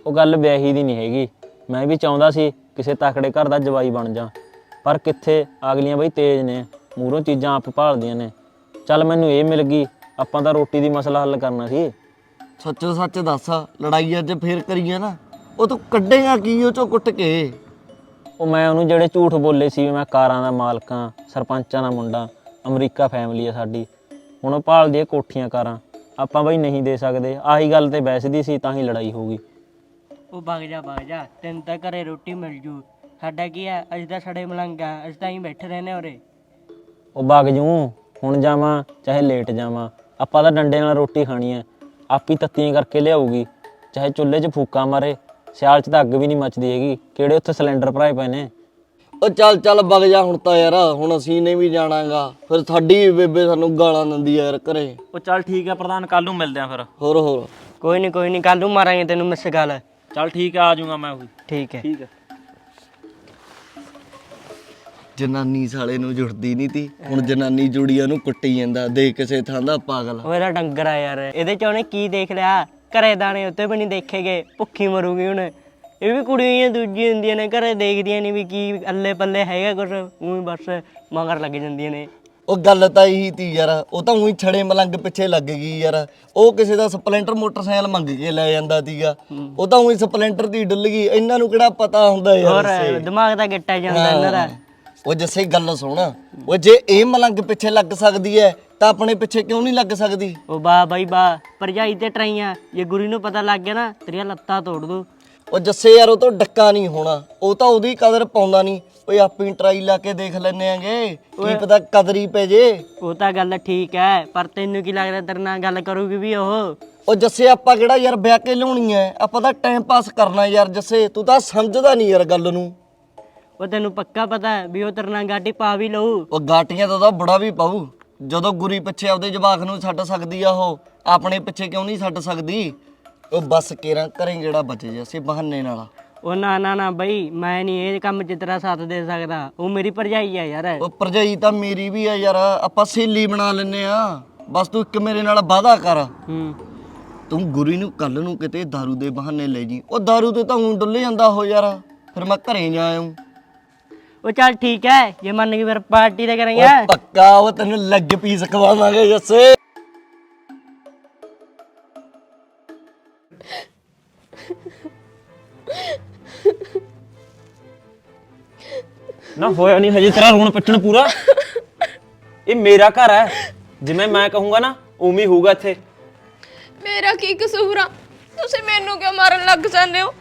ਉਹ ਗੱਲ ਵਿਆਹੀ ਦੀ ਨਹੀਂ ਹੈਗੀ। ਮੈਂ ਵੀ ਚਾਹੁੰਦਾ ਸੀ ਕਿਸੇ ਤਕੜੇ ਘਰ ਦਾ ਜਵਾਈ ਬਣ ਜਾ। ਪਰ ਕਿੱਥੇ? ਅਗਲੀਆਂ ਬਈ ਤੇਜ਼ ਨੇ। ਮੂਹਰੋਂ ਚੀਜ਼ਾਂ ਆਪ ਭਾਲਦੀਆਂ ਨੇ। ਚੱਲ ਮੈਨੂੰ ਇਹ ਮਿਲ ਗਈ। ਆਪਾਂ ਤਾਂ ਰੋਟੀ ਦੀ ਮਸਲਾ ਹੱਲ ਕਰਨਾ ਸੀ। ਸੱਚੋ ਸੱਚ ਦੱਸ ਲੜਾਈ ਅੱਜ ਫੇਰ ਕਰੀਏ ਨਾ ਉਹ ਤੂੰ ਕੱਢੇਗਾ ਕੀ ਉਹ ਚੋਂ ਕੁੱਟ ਕੇ? ਉਹ ਮੈਂ ਉਹਨੂੰ ਜਿਹੜੇ ਝੂਠ ਬੋਲੇ ਸੀ ਵੀ ਮੈਂ ਕਾਰਾਂ ਦਾ ਮਾਲਕਾਂ ਸਰਪੰਚਾਂ ਦਾ ਮੁੰਡਾ ਅਮਰੀਕਾ ਫੈਮਿਲੀ ਆ ਸਾਡੀ। ਹੁਣ ਉਹ ਭਾਲਦੀ ਹੈ ਕੋਠੀਆਂ ਕਾਰਾਂ ਆਪਾਂ ਬਈ ਨਹੀਂ ਦੇ ਸਕਦੇ ਆਹੀ ਗੱਲ ਤੇ ਬਹਿਸਦੀ ਸੀ ਤਾਂ ਹੀ ਲੜਾਈ ਹੋ ਗਈ। ਉਹ ਵਗ ਜਾ ਵਗ ਜਾ ਤੈਨੂੰ ਤਾਂ ਘਰੇ ਰੋਟੀ ਮਿਲ ਜੂ। ਸਾਡਾ ਕੀ ਹੈ ਅਸੀਂ ਤਾਂ ਸੜੇ ਮਲੰਗਾ ਅਸੀਂ ਤਾਂ ਹੀ ਬੈਠੇ ਰਹਿੰਦੇ ਉਰੇ। ਉਹ ਵਗ ਜੂ ਹੁਣ ਜਾਵਾਂ ਚਾਹੇ ਲੇਟ ਜਾਵਾਂ। ਆਪਾਂ ਤਾਂ ਡੰਡੇ ਨਾਲ ਰੋਟੀ ਖਾਣੀ ਐ ਆਪੀ ਤੱਤੀਆਂ ਕਰਕੇ ਲਿਆਊਗੀ। ਚਾਹੇ ਚੁੱਲ੍ਹੇ 'ਚ ਫੂਕਾ ਮਾਰੇ ਸਿਆਲ 'ਚ ਤਾਂ ਅੱਗ ਵੀ ਨਹੀਂ ਮੱਚਦੀ ਹੈਗੀ। ਕਿਹੜੇ ਉੱਥੇ ਸਿਲੰਡਰ ਭਰਾਏ ਪਏ ਨੇ? ਉਹ ਚੱਲ ਚੱਲ ਵਗ ਜਾ ਹੁਣ ਤਾਂ ਯਾਰ ਹੁਣ ਅਸੀਂ ਨੇ ਵੀ ਜਾਣਾਗਾ। ਫਿਰ ਸਾਡੀ ਵੀ ਬੇਬੇ ਸਾਨੂੰ ਗਾਲਾਂ ਦਿੰਦੀ ਆ ਯਾਰ ਘਰੇ। ਉਹ ਚੱਲ ਠੀਕ ਆ ਪ੍ਰਧਾਨ ਕੱਲ ਨੂੰ ਮਿਲਦੇ ਆ ਫਿਰ। ਹੋਰ ਹੋਰ। ਕੋਈ ਨਹੀਂ ਕੋਈ ਨਹੀਂ ਕੱਲ ਨੂੰ ਮਾਰਾਂਗੇ ਤੈਨੂੰ ਮਿਸ ਗੱਲ ਚੱਲ ਠੀਕ ਆ ਆ ਜਾਊਂਗਾ ਮੈਂ ਉਹੀ। ਠੀਕ ਹੈ। ਠੀਕ ਆ ਜਨਾਨੀ ਸਾਲੇ ਨੂੰ ਜੁੜਦੀ ਨਹੀਂ ਤੀ। ਹੁਣ ਜਨਾਨੀ ਜੁੜੀਆਂ ਨੂੰ ਕੁੱਟੀ ਜਾਂਦਾ ਦੇ ਕਿਸੇ ਥਾਂ ਦਾ ਪਾਗਲ। ਇਹਦਾ ਡੰਗਰ ਆ ਯਾਰ। ਇਹਦੇ ਚ ਉਹਨੇ ਕੀ ਦੇਖ ਲਿਆ? ਘਰੇ ਦਾਣੇ ਉੱਤੇ ਵੀ ਨਹੀਂ ਦੇਖੇਗੇ। ਭੁੱਖੀ ਮਰੂਗੀ ਹੁਣ। ਇਹ ਵੀ ਕੁੜੀਆਂ ਦੂਜੀ ਹੁੰਦੀਆਂ ਨੇ ਘਰੇ ਦੇਖਦੀਆਂ ਨਹੀਂ ਵੀ ਕੀ ਅੱਲੇ ਪੱਲੇ ਹੈਗਾ ਕੁਝ ਉਹੀ ਬਸ ਮਗਰ ਲੱਗ ਜਾਂਦੀਆਂ ਨੇ। ਉਹ ਗੱਲ ਤਾਂ ਇਹੀ ਤੀ ਯਾਰ ਉਹ ਤਾਂ ਉਹੀ ਛੜੇ ਮਲੰਗ ਪਿੱਛੇ ਲੱਗ ਗਈ ਯਾਰ। ਉਹ ਕਿਸੇ ਦਾ ਸਪਲੈਂਡਰ ਮੋਟਰਸਾਈਕਲ ਮੰਗ ਕੇ ਲੈ ਜਾਂਦਾ ਤੀਗਾ ਉਹ ਤਾਂ ਉਹੀ ਸਪਲੈਂਡਰ ਦੀ ਡੁੱਲ ਗਈ। ਇਹਨਾਂ ਨੂੰ ਕਿਹੜਾ ਪਤਾ ਹੁੰਦਾ ਯਾਰ ਹੋਰ। ਦਿਮਾਗ ਤਾਂ ਗਿੱਟਾ ਜਾਂਦਾ ਇਹਨਾਂ ਦਾ। ਉਹ ਜੱਸੇ ਗੱਲ ਸੁਣ ਉਹ ਜੇ ਇਹ ਮਲੰਗ ਪਿੱਛੇ ਲੱਗ ਸਕਦੀ ਹੈ ਤਾਂ ਆਪਣੇ ਪਿੱਛੇ ਕਿਉਂ ਨਹੀਂ ਲੱਗ ਸਕਦੀ? ਉਹ ਬਾ ਬਾਈ ਬਾ ਭਰਜਾਈ ਤੇ ਟਰਾਈਆਂ ਜੇ ਗੁਰੀ ਨੂੰ ਪਤਾ ਲੱਗ ਗਿਆ ਨਾ ਤੇਰੀਆਂ ਲੱਤਾਂ ਤੋੜ ਦੂ। ਉਹ ਜੱਸੇ ਯਾਰ ਉਹ ਤੋਂ ਡੱਕਾ ਨਹੀਂ ਹੋਣਾ ਉਹ ਤਾਂ ਉਹਦੀ ਕਦਰ ਪਾਉਂਦਾ ਨਹੀਂ। ਓਏ ਆਪੀ ਟਰਾਈ ਲਾ ਕੇ ਦੇਖ ਲੈਨੇ ਆਂਗੇ ਕੀ ਪਤਾ ਕਦਰੀ ਪੈ ਜੇ। ਉਹ ਤਾਂ ਗੱਲ ਠੀਕ ਹੈ ਪਰ ਤੈਨੂੰ ਕੀ ਲੱਗਦਾ ਤੇਰੇ ਨਾਲ ਗੱਲ ਕਰੂਗੀ ਵੀ ਉਹ? ਉਹ ਜੱਸੇ ਆਪਾਂ ਕਿਹੜਾ ਯਾਰ ਵਿਆਹ ਕੇ ਲਿਆਉਣੀ ਐ? ਆਪਾਂ ਤਾਂ ਟਾਈਮ ਪਾਸ ਕਰਨਾ ਯਾਰ ਜੱਸੇ ਤੂੰ ਤਾਂ ਸਮਝਦਾ ਨਹੀਂ ਯਾਰ ਗੱਲ ਨੂੰ। ਉਹ ਤੈਨੂੰ ਪੱਕਾ ਪਤਾ ਹੈ ਵੀ ਉਹ ਤੇਰੇ ਨਾਲ ਗਾਟੀ ਪਾ ਵੀ ਲਊ ਉਹ ਗਾਟੀਆਂ ਦਾ ਤਾਂ ਬੜਾ ਵੀ ਪਾਉ ਜਦੋਂ ਗੁਰੀ ਪਿੱਛੇ ਆਪਦੇ ਜਵਾਕ ਨੂੰ ਛੱਡ ਸਕਦੀ ਆ ਉਹ ਆਪਣੇ ਪਿੱਛੇ ਕਿਉਂ ਨਹੀਂ ਛੱਡ ਸਕਦੀ ਉਹ ਬਸ ਕੇਰਾਂ ਘਰੇ ਜਿਹੜਾ ਬਚ ਜੱਸੇ ਬਹਾਨੇ ਨਾਲ ਉਹ ਨਾ ਨਾ ਨਾ ਬਈ ਮੈਂ ਨਹੀਂ ਇਹ ਕੰਮ 'ਚ ਤੇਰਾ ਸਾਥ ਦੇ ਸਕਦਾ ਉਹ ਮੇਰੀ ਭਰਜਾਈ ਆ ਯਾਰ ਉਹ ਭਰਜਾਈ ਤਾਂ ਮੇਰੀ ਵੀ ਆ ਯਾਰ ਆਪਾਂ ਸਹੇਲੀ ਬਣਾ ਲੈਨੇ ਆ ਬਸ ਤੂੰ ਇੱਕ ਮੇਰੇ ਨਾਲ ਵਾਅਦਾ ਕਰ ਹੂੰ ਤੂੰ ਗੁਰੀ ਨੂੰ ਕੱਲ ਨੂੰ ਕਿਤੇ दारू ਦੇ ਬਹਾਨੇ ਲੈ ਜੀ ਉਹ दारू ਤੇ ਤਾਂ ਊਂ ਡੁੱਲੇ ਜਾਂਦਾ ਹੋ ਯਾਰ ਫਿਰ ਮੈਂ ਘਰੇ ਜਾ ਆਉਂ ਉਹ ਚੱਲ ਠੀਕ ਹੈ ਜੇ ਮੰਨ ਗਈ ਫਿਰ ਪਾਰਟੀ ਤੇ ਕਰਾਂਗੇ। ਉਹ ਪੱਕਾ ਉਹ ਤੈਨੂੰ ਲੱਗ ਪੀਸ ਖਵਾਵਾਂਗੇ ਜੱਸੇ। ਨਾ ਹੋਇਆ ਨਹੀਂ ਹਜੇ ਤੇਰਾ ਰੋਣ ਪਿੱਟਣ ਪੂਰਾ। ਇਹ ਮੇਰਾ ਘਰ ਹੈ ਜਿਵੇਂ ਮੈਂ ਕਹੂੰਗਾ ਨਾ ਉਵੇਂ ਹੀ ਹੋਊਗਾ ਇੱਥੇ। ਮੇਰਾ ਕੀ ਕਸੂਰ ਆ? ਤੁਸੀਂ ਮੈਨੂੰ ਕਿਉਂ ਮਾਰਨ ਲੱਗ ਜਾਂਦੇ ਹੋ?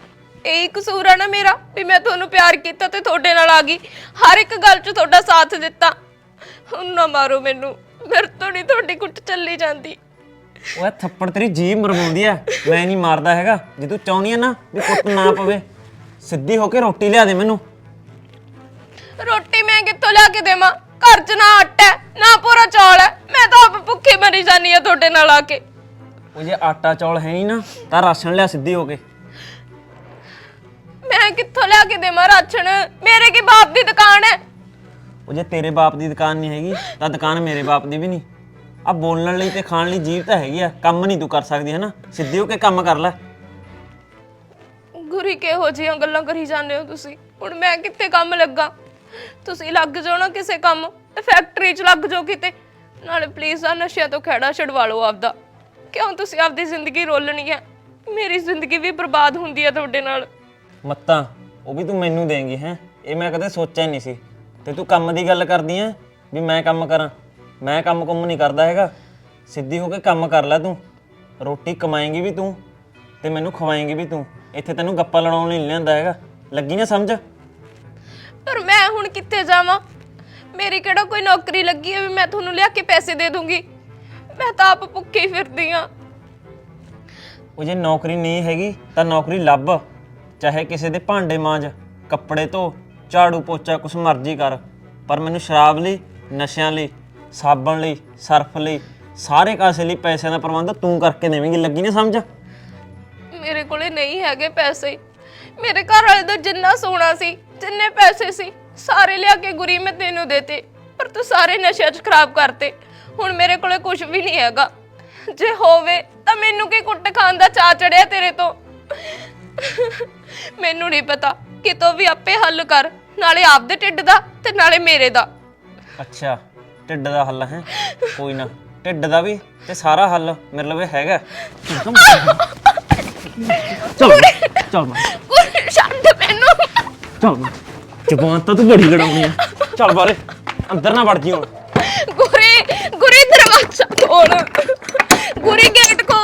ਇਹ ਕਸੂਰ ਆ ਨਾ ਮੇਰਾ ਵੀ ਮੈਂ ਤੁਹਾਨੂੰ ਪਿਆਰ ਕੀਤਾ ਤੇ ਤੁਹਾਡੇ ਨਾਲ ਆ ਗਈ। ਹਰ ਇੱਕ ਗੱਲ 'ਚ ਤੁਹਾਡਾ ਸਾਥ ਦਿੱਤਾ। ਹੁਣ ਨਾ ਮਾਰੋ ਮੈਨੂੰ। ਮੇਰੇ ਤੋਂ ਨਹੀਂ ਤੁਹਾਡੀ ਕੁੱਟ ਚੱਲੀ ਜਾਂਦੀ। ਓਏ ਥੱਪੜ ਤੇਰੀ ਜੀਭ ਮਰਵਾਉਂਦੀ ਐ ਮੈਂ ਨਹੀਂ ਮਾਰਦਾ ਹੈਗਾ। ਜੇ ਤੂੰ ਚਾਹੁੰਦੀ ਐ ਨਾ ਵੀ ਕੁੱਟ ਨਾ ਪਵੇ ਸਿੱਧੀ ਹੋ ਕੇ ਰੋਟੀ ਲਿਆ ਦੇ ਮੈਨੂੰ। ਰੋਟੀ ਮੈਂ ਕਿੱਥੋਂ ਲਿਆ ਕੇ ਦੇਵਾਂ? ਘਰ 'ਚ ਨਾ ਆਟਾ ਹੈ, ਨਾ ਪੂਰਾ ਚੌਲ ਹੈ। ਮੈਂ ਤਾਂ ਆਪ ਭੁੱਖੀ ਮਰੀ ਜਾਨੀ ਆ ਤੁਹਾਡੇ ਨਾਲ ਆ ਕੇ। ਉਹ ਜੇ ਆਟਾ ਚੌਲ ਹੈ ਨਹੀਂ ਨਾ ਤਾਂ ਰਾਸ਼ਨ ਲਿਆ ਸਿੱਧੀ ਹੋ ਕੇ। ਕਿੱਥੋਂ ਲਿਆ ਕੇ ਦੇਵਾਂ ਰਾਸ਼ਨ? ਮੇਰੇ ਕੀ ਬਾਪ ਦੀ ਦੁਕਾਨ ਹੈ? ਉਹ ਜੇ ਤੇਰੇ ਬਾਪ ਦੀ ਦੁਕਾਨ ਨਹੀਂ ਹੈਗੀ ਤਾਂ ਦੁਕਾਨ ਮੇਰੇ ਬਾਪ ਦੀ ਵੀ ਨਹੀਂ। ਆ ਬੋਲਣ ਲਈ ਤੇ ਖਾਣ ਲਈ ਜੀਭ ਤਾਂ ਹੈਗੀ ਆ ਕੰਮ ਨਹੀਂ ਤੂੰ ਕਰ ਸਕਦੀ ਹੈ ਨਾ ਸਿੱਧੀ ਹੋ ਕੇ ਕੰਮ ਕਰ ਲੈ। ਗੁਰੀ ਕਿਹੋ ਜਿਹੀਆਂ ਗੱਲਾਂ ਕਰੀ ਜਾਂਦੇ ਹੋ ਤੁਸੀਂ? ਹੁਣ ਮੈਂ ਕਿੱਥੇ ਕੰਮ ਲੱਗਾ? ਤੁਸੀਂ ਲੱਗ ਜਾਓ ਨਾ ਕਿਸੇ ਕੰਮ ਤੇ ਫੈਕਟਰੀ 'ਚ ਲੱਗ ਜਾਓ ਕਿਤੇ। ਨਾਲੇ ਪਲੀਜ਼ ਆ ਨਸ਼ਿਆਂ ਤੋਂ ਖੜਾ ਛਡਵਾ ਲਓ ਆਪਦਾ। ਕਿਉਂ ਤੁਸੀਂ ਆਪਦੀ ਜ਼ਿੰਦਗੀ ਰੋਲਣੀ ਹੈ ਮੇਰੀ ਜ਼ਿੰਦਗੀ ਵੀ ਬਰਬਾਦ ਹੁੰਦੀ ਹੈ ਤੁਹਾਡੇ ਨਾਲ। ਮੱਤਾਂ ਉਹ ਵੀ ਤੂੰ ਮੈਨੂੰ ਦੇਂਗੀ ਹੈ? ਇਹ ਮੈਂ ਕਦੇ ਸੋਚਿਆ ਹੀ ਨਹੀਂ ਸੀ। ਤੇ ਤੂੰ ਕੰਮ ਦੀ ਗੱਲ ਕਰਦੀ ਐ ਵੀ ਮੈਂ ਕੰਮ ਕਰਾਂ। ਮੈਂ ਕੰਮ ਕੁੰਮ ਨਹੀਂ ਕਰਦਾ ਹੈਗਾ। ਸਿੱਧੀ ਹੋ ਕੇ ਕੰਮ ਕਰ ਲੈ ਤੂੰ। ਰੋਟੀ ਕਮਾਏਂਗੀ ਵੀ ਤੂੰ ਤੇ ਮੈਨੂੰ ਖਵਾਏਂਗੀ ਵੀ ਤੂੰ। ਇੱਥੇ ਤੈਨੂੰ ਗੱਪਾਂ ਲੜਾਉਣ ਲਈ ਨਹੀਂ ਲਿਆਂਦਾ ਹੈਗਾ। ਲੱਗੀ ਨਾ ਸਮਝ? ਪਰ ਮੈਂ ਹੁਣ ਕਿੱਥੇ ਜਾਵਾਂ? ਮੇਰੀ ਕਿਹੜਾ ਕੋਈ ਨੌਕਰੀ ਲੱਗੀ ਹੈ ਵੀ ਮੈਂ ਤੁਹਾਨੂੰ ਲਿਆ ਕੇ ਪੈਸੇ ਦੇ ਦੂੰਗੀ। ਮੈਂ ਤਾਂ ਆਪ ਭੁੱਖੀ ਫਿਰਦੀ ਆ। ਉਹ ਜੇ ਨੌਕਰੀ ਨਹੀਂ ਹੈਗੀ ਤਾਂ ਨੌਕਰੀ ਲੱਭ। ਚਾਹੇ ਕਿਸੇ ਦੇ ਭਾਂਡੇ ਮਾਂਜ, ਕੱਪੜੇ ਧੋ, ਝਾੜੂ ਪੋਚਾ ਕੁਛ ਮਰਜ਼ੀ ਕਰ, ਪਰ ਮੈਨੂੰ ਸ਼ਰਾਬ ਲਈ, ਨਸ਼ਿਆਂ ਲਈ, ਸਾਬਣ ਲਈ, ਸਰਫ ਲਈ, ਸਾਰੇ ਕਾਸੇ ਲਈ ਪੈਸਿਆਂ ਦਾ ਪ੍ਰਬੰਧ ਤੂੰ ਕਰਕੇ ਦੇਵੇਂਗੀ ਲੱਗੀ ਨਾ ਸਮਝ? ਮੇਰੇ ਕੋਲੇ ਨਹੀਂ ਹੈਗੇ ਪੈਸੇ। ਮੇਰੇ ਘਰ ਵਾਲੇ ਦਾ ਜਿੰਨਾ ਸੋਨਾ ਸੀ, ਜਿੰਨੇ ਪੈਸੇ ਸੀ, ਸਾਰੇ ਲਿਆ ਕੇ ਗੁਰੀ ਮੈਂ ਤੈਨੂੰ ਦੇਤੇ, ਪਰ ਤੂੰ ਸਾਰੇ ਨਸ਼ਿਆਂ 'ਚ ਖਰਾਬ ਕਰਤੇ। ਹੁਣ ਮੇਰੇ ਕੋਲੇ ਕੁਝ ਵੀ ਨਹੀਂ ਹੈਗਾ। ਜੇ ਹੋਵੇ ਤਾਂ ਮੈਨੂੰ ਕੀ ਕੁੱਟ ਖਾਣ ਦਾ ਚਾ ਚੜਿਆ ਤੇਰੇ ਤੋਂ? ਮੈਨੂੰ ਨਹੀਂ ਪਤਾ ਕਿਤੋਂ ਵੀ ਆਪੇ ਹੱਲ ਕਰ ਨਾਲੇ ਆਪਦੇ ਢਿੱਡ ਦਾ ਤੇ ਨਾਲੇ ਮੇਰੇ ਦਾ। ਅੱਛਾ ਢਿੱਡ ਦਾ ਹੱਲ ਹੈ? ਕੋਈ ਨਾ ਢਿੱਡ ਦਾ ਵੀ ਤੇ ਸਾਰਾ ਹੱਲ ਮੇਰੇ ਲਵੇ ਹੈਗਾ ਚੱਲ ਚੱਲ ਮਾਂ। ਗੁਰੀ ਛੱਡ ਮੈਨੂੰ। ਚੱਲ ਮਾਂ ਜ਼ਬਾਨ ਤਾਂ ਤੂੰ ਬੜੀ ਲੜਾਉਣੀ ਆ ਚੱਲ ਬਾਰੇ ਅੰਦਰ ਨਾ ਵੜ ਜੀ ਹੁਣ। ਗੁਰੀ ਗੁਰੀ ਦਰਵਾਜ਼ਾ ਖੋਲ। ਗੁਰੀ ਗੇਟ ਖੋਲ।